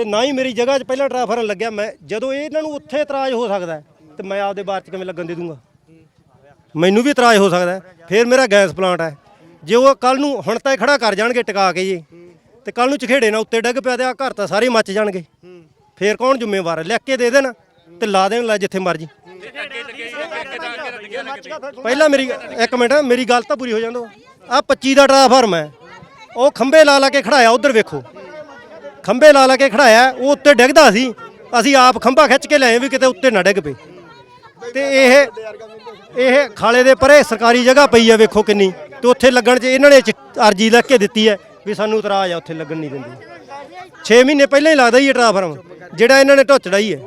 ਤੇ ਨਾ ਹੀ ਮੇਰੀ ਜਗ੍ਹਾ 'ਚ ਪਹਿਲਾਂ ਟ੍ਰਾਂਸਫਾਰਮ ਲੱਗਿਆ ਮੈਂ ਜਦੋਂ ਇਹਨਾਂ ਨੂੰ ਉੱਥੇ ਇਤਰਾਜ਼ ਹੋ ਸਕਦਾ ਹੈ, ਤੇ ਮੈਂ ਆਪਦੇ ਬਾਅਦ 'ਚ ਕਿਵੇਂ ਲੱਗਣ ਦੇ ਦੂੰਗਾ? ਮੈਨੂੰ ਵੀ ਇਤਰਾਜ਼ ਹੋ ਸਕਦਾ ਹੈ। ਫਿਰ ਮੇਰਾ ਗੈਸ ਪਲਾਂਟ ਹੈ। ਜੇ ਉਹ ਕੱਲ ਨੂੰ ਹੁਣ ਤਾਂ ਇਹ ਖੜਾ ਕਰ ਜਾਣਗੇ ਟਿਕਾ ਕੇ ਜੀ ਤੇ ਕੱਲ ਨੂੰ ਚਖੇੜੇ ਨਾਲ ਉੱਤੇ ਡਿੱਗ ਪਿਆ ਤੇ ਆ ਘਰ ਤਾਂ ਸਾਰੇ ਮੱਚ ਜਾਣਗੇ। ਫਿਰ ਕੌਣ ਜ਼ਿੰਮੇਵਾਰ ਹੈ? ਲਿਖ ਕੇ ਦੇ ਦੇਣ ਤੇ ਲਾ ਦੇਣ ਲੈ ਜਿੱਥੇ ਮਰਜ਼ੀ। ਪਹਿਲਾਂ ਮੇਰੀ ਇੱਕ ਮਿੰਟ ਮੇਰੀ ਗੱਲ ਤਾਂ ਪੂਰੀ ਹੋ ਜਾਂਦੋ। ਆ 25 ਦਾ ਟ੍ਰਾਂਸਫਾਰਮ ਹੈ ਉਹ ਖੰਭੇ ਲਾ ਲਾ ਕੇ ਖੜਾਇਆ ਉਧਰ ਵੇਖੋ। ਖੰਭੇ ਲਾ ਲਾ ਕੇ ਖੜਾਇਆ, ਉਹ ਉੱਤੇ ਡਿੱਗਦਾ ਸੀ। ਅਸੀਂ ਆਪ ਖੰਭਾ ਖਿੱਚ ਕੇ ਲਿਆਏ ਵੀ ਕਿਤੇ ਉੱਤੇ ਨਾ ਡਿੱਗ ਪਏ। ਤੇ ਇਹ ਇਹ ਖਾਲੇ ਦੇ ਪਰੇ ਸਰਕਾਰੀ ਜਗ੍ਹਾ ਪਈ ਆ, ਵੇਖੋ ਕਿੰਨੀ। ਤੇ ਉੱਥੇ ਲੱਗਣ 'ਚ ਇਹਨਾਂ ਨੇ ਅਰਜੀ ਲਿਖ ਕੇ ਦਿੱਤੀ ਹੈ ਵੀ ਸਾਨੂੰ ਇਤਰਾਜ਼ ਆ, ਉੱਥੇ ਲੱਗਣ ਨਹੀਂ ਦਿੰਦੇ। 6 ਮਹੀਨੇ ਪਹਿਲਾਂ ਹੀ ਲੱਗਦਾ ਹੀ ਇਹ ਟ੍ਰਾਂਸਫਾਰਮ, ਜਿਹੜਾ ਇਹਨਾਂ ਨੇ ਢੁੱਚੜਾ ਹੀ ਹੈ।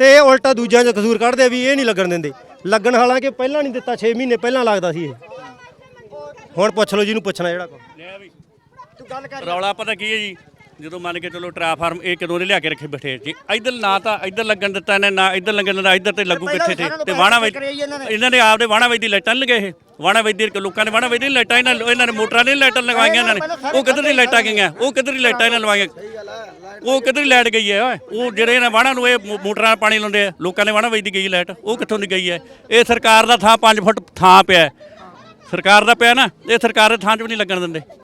ਤੇ ਇਹ ਉਲਟਾ ਦੂਜਿਆਂ 'ਚ ਕਸੂਰ ਕੱਢਦੇ ਵੀ ਇਹ ਨਹੀਂ ਲੱਗਣ ਦਿੰਦੇ। ਲੱਗਣ ਹਾਲਾਂਕਿ ਪਹਿਲਾਂ ਨਹੀਂ ਦਿੱਤਾ 6 ਮਹੀਨੇ ਪਹਿਲਾਂ ਲੱਗਦਾ ਸੀ ਇਹ। ਹੁਣ ਪੁੱਛ ਲਓ ਜਿਹਨੂੰ ਪੁੱਛਣਾ ਜਿਹੜਾ ਕੋ ਰੌਲਾ ਪਤਾ ਕੀ ਹੈ ਜੀ? ਜਦੋਂ ਮੰਨ ਕੇ ਚਲੋ ਟਰਾਫਾਰਮ ਇਹ ਕਦੋਂ ਦੇ ਲਿਆ ਕੇ ਰੱਖੇ ਬੈਠੇ ਜੀ? ਇੱਧਰ ਨਾ ਤਾਂ ਇੱਧਰ ਲੱਗਣ ਦਿੱਤਾ ਇਹਨੇ, ਨਾ ਇੱਧਰ ਲੱਗਣ ਦਿੱਤਾ, ਇੱਧਰ ਤੇ ਲੱਗੂ ਕਿੱਥੇ ਤੇ ਤੇ ਵਾਣਾ ਵਿੱਚ ਇਹਨਾਂ ਨੇ ਆਪਦੇ ਵਾਣਾ ਵਿੱਚ ਦੀ ਲਾਈਟਾਂ ਨੀ ਲਗਾਏ ਇਹ। ਵਾਣਾ ਵਿੱਚ ਦੀ ਲੋਕਾਂ ਨੇ ਵਾਣਾ ਵਿੱਚ ਦੀ ਲਾਈਟਾਂ, ਇਹਨਾਂ ਇਹਨਾਂ ਨੇ ਮੋਟਰਾਂ ਨੇ ਲਾਈਟਾਂ ਲਗਵਾਈਆਂ ਇਹਨਾਂ ਨੇ। ਉਹ ਕਿੱਧਰ ਦੀ ਲਾਈਟਾਂ ਗਈਆਂ? ਉਹ ਕਿੱਧਰ ਦੀ ਲਾਈਟਾਂ ਇਹਨਾਂ ਲਵਾਈਆਂ ਉਹ ਕਿੱਧਰ ਦੀ ਲਾਈਟ ਗਈ ਹੈ, ਓਏ? ਉਹ ਜਿਹੜੇ ਇਹਨਾਂ ਵਾਣਾ ਨੂੰ ਇਹ ਮੋਟਰਾਂ ਨਾਲ ਪਾਣੀ ਲਾਉਂਦੇ ਆ, ਲੋਕਾਂ ਨੇ ਵਾਣਾ ਵਿੱਚ ਦੀ ਗਈ ਲਾਈਟ। ਉਹ ਕਿੱਥੋਂ ਦੀ ਗਈ ਹੈ? ਇਹ ਸਰਕਾਰ ਦਾ ਥਾਂ 5 ਫੁੱਟ ਥਾਂ ਪਿਆ। ਸਰਕਾਰ ਦਾ ਪਿਆ ਨਾ, ਇਹ ਸਰਕਾਰ ਦੇ ਥਾਂ 'ਚ ਵੀ ਨਹੀਂ ਲੱਗਣ ਦਿੰਦੇ।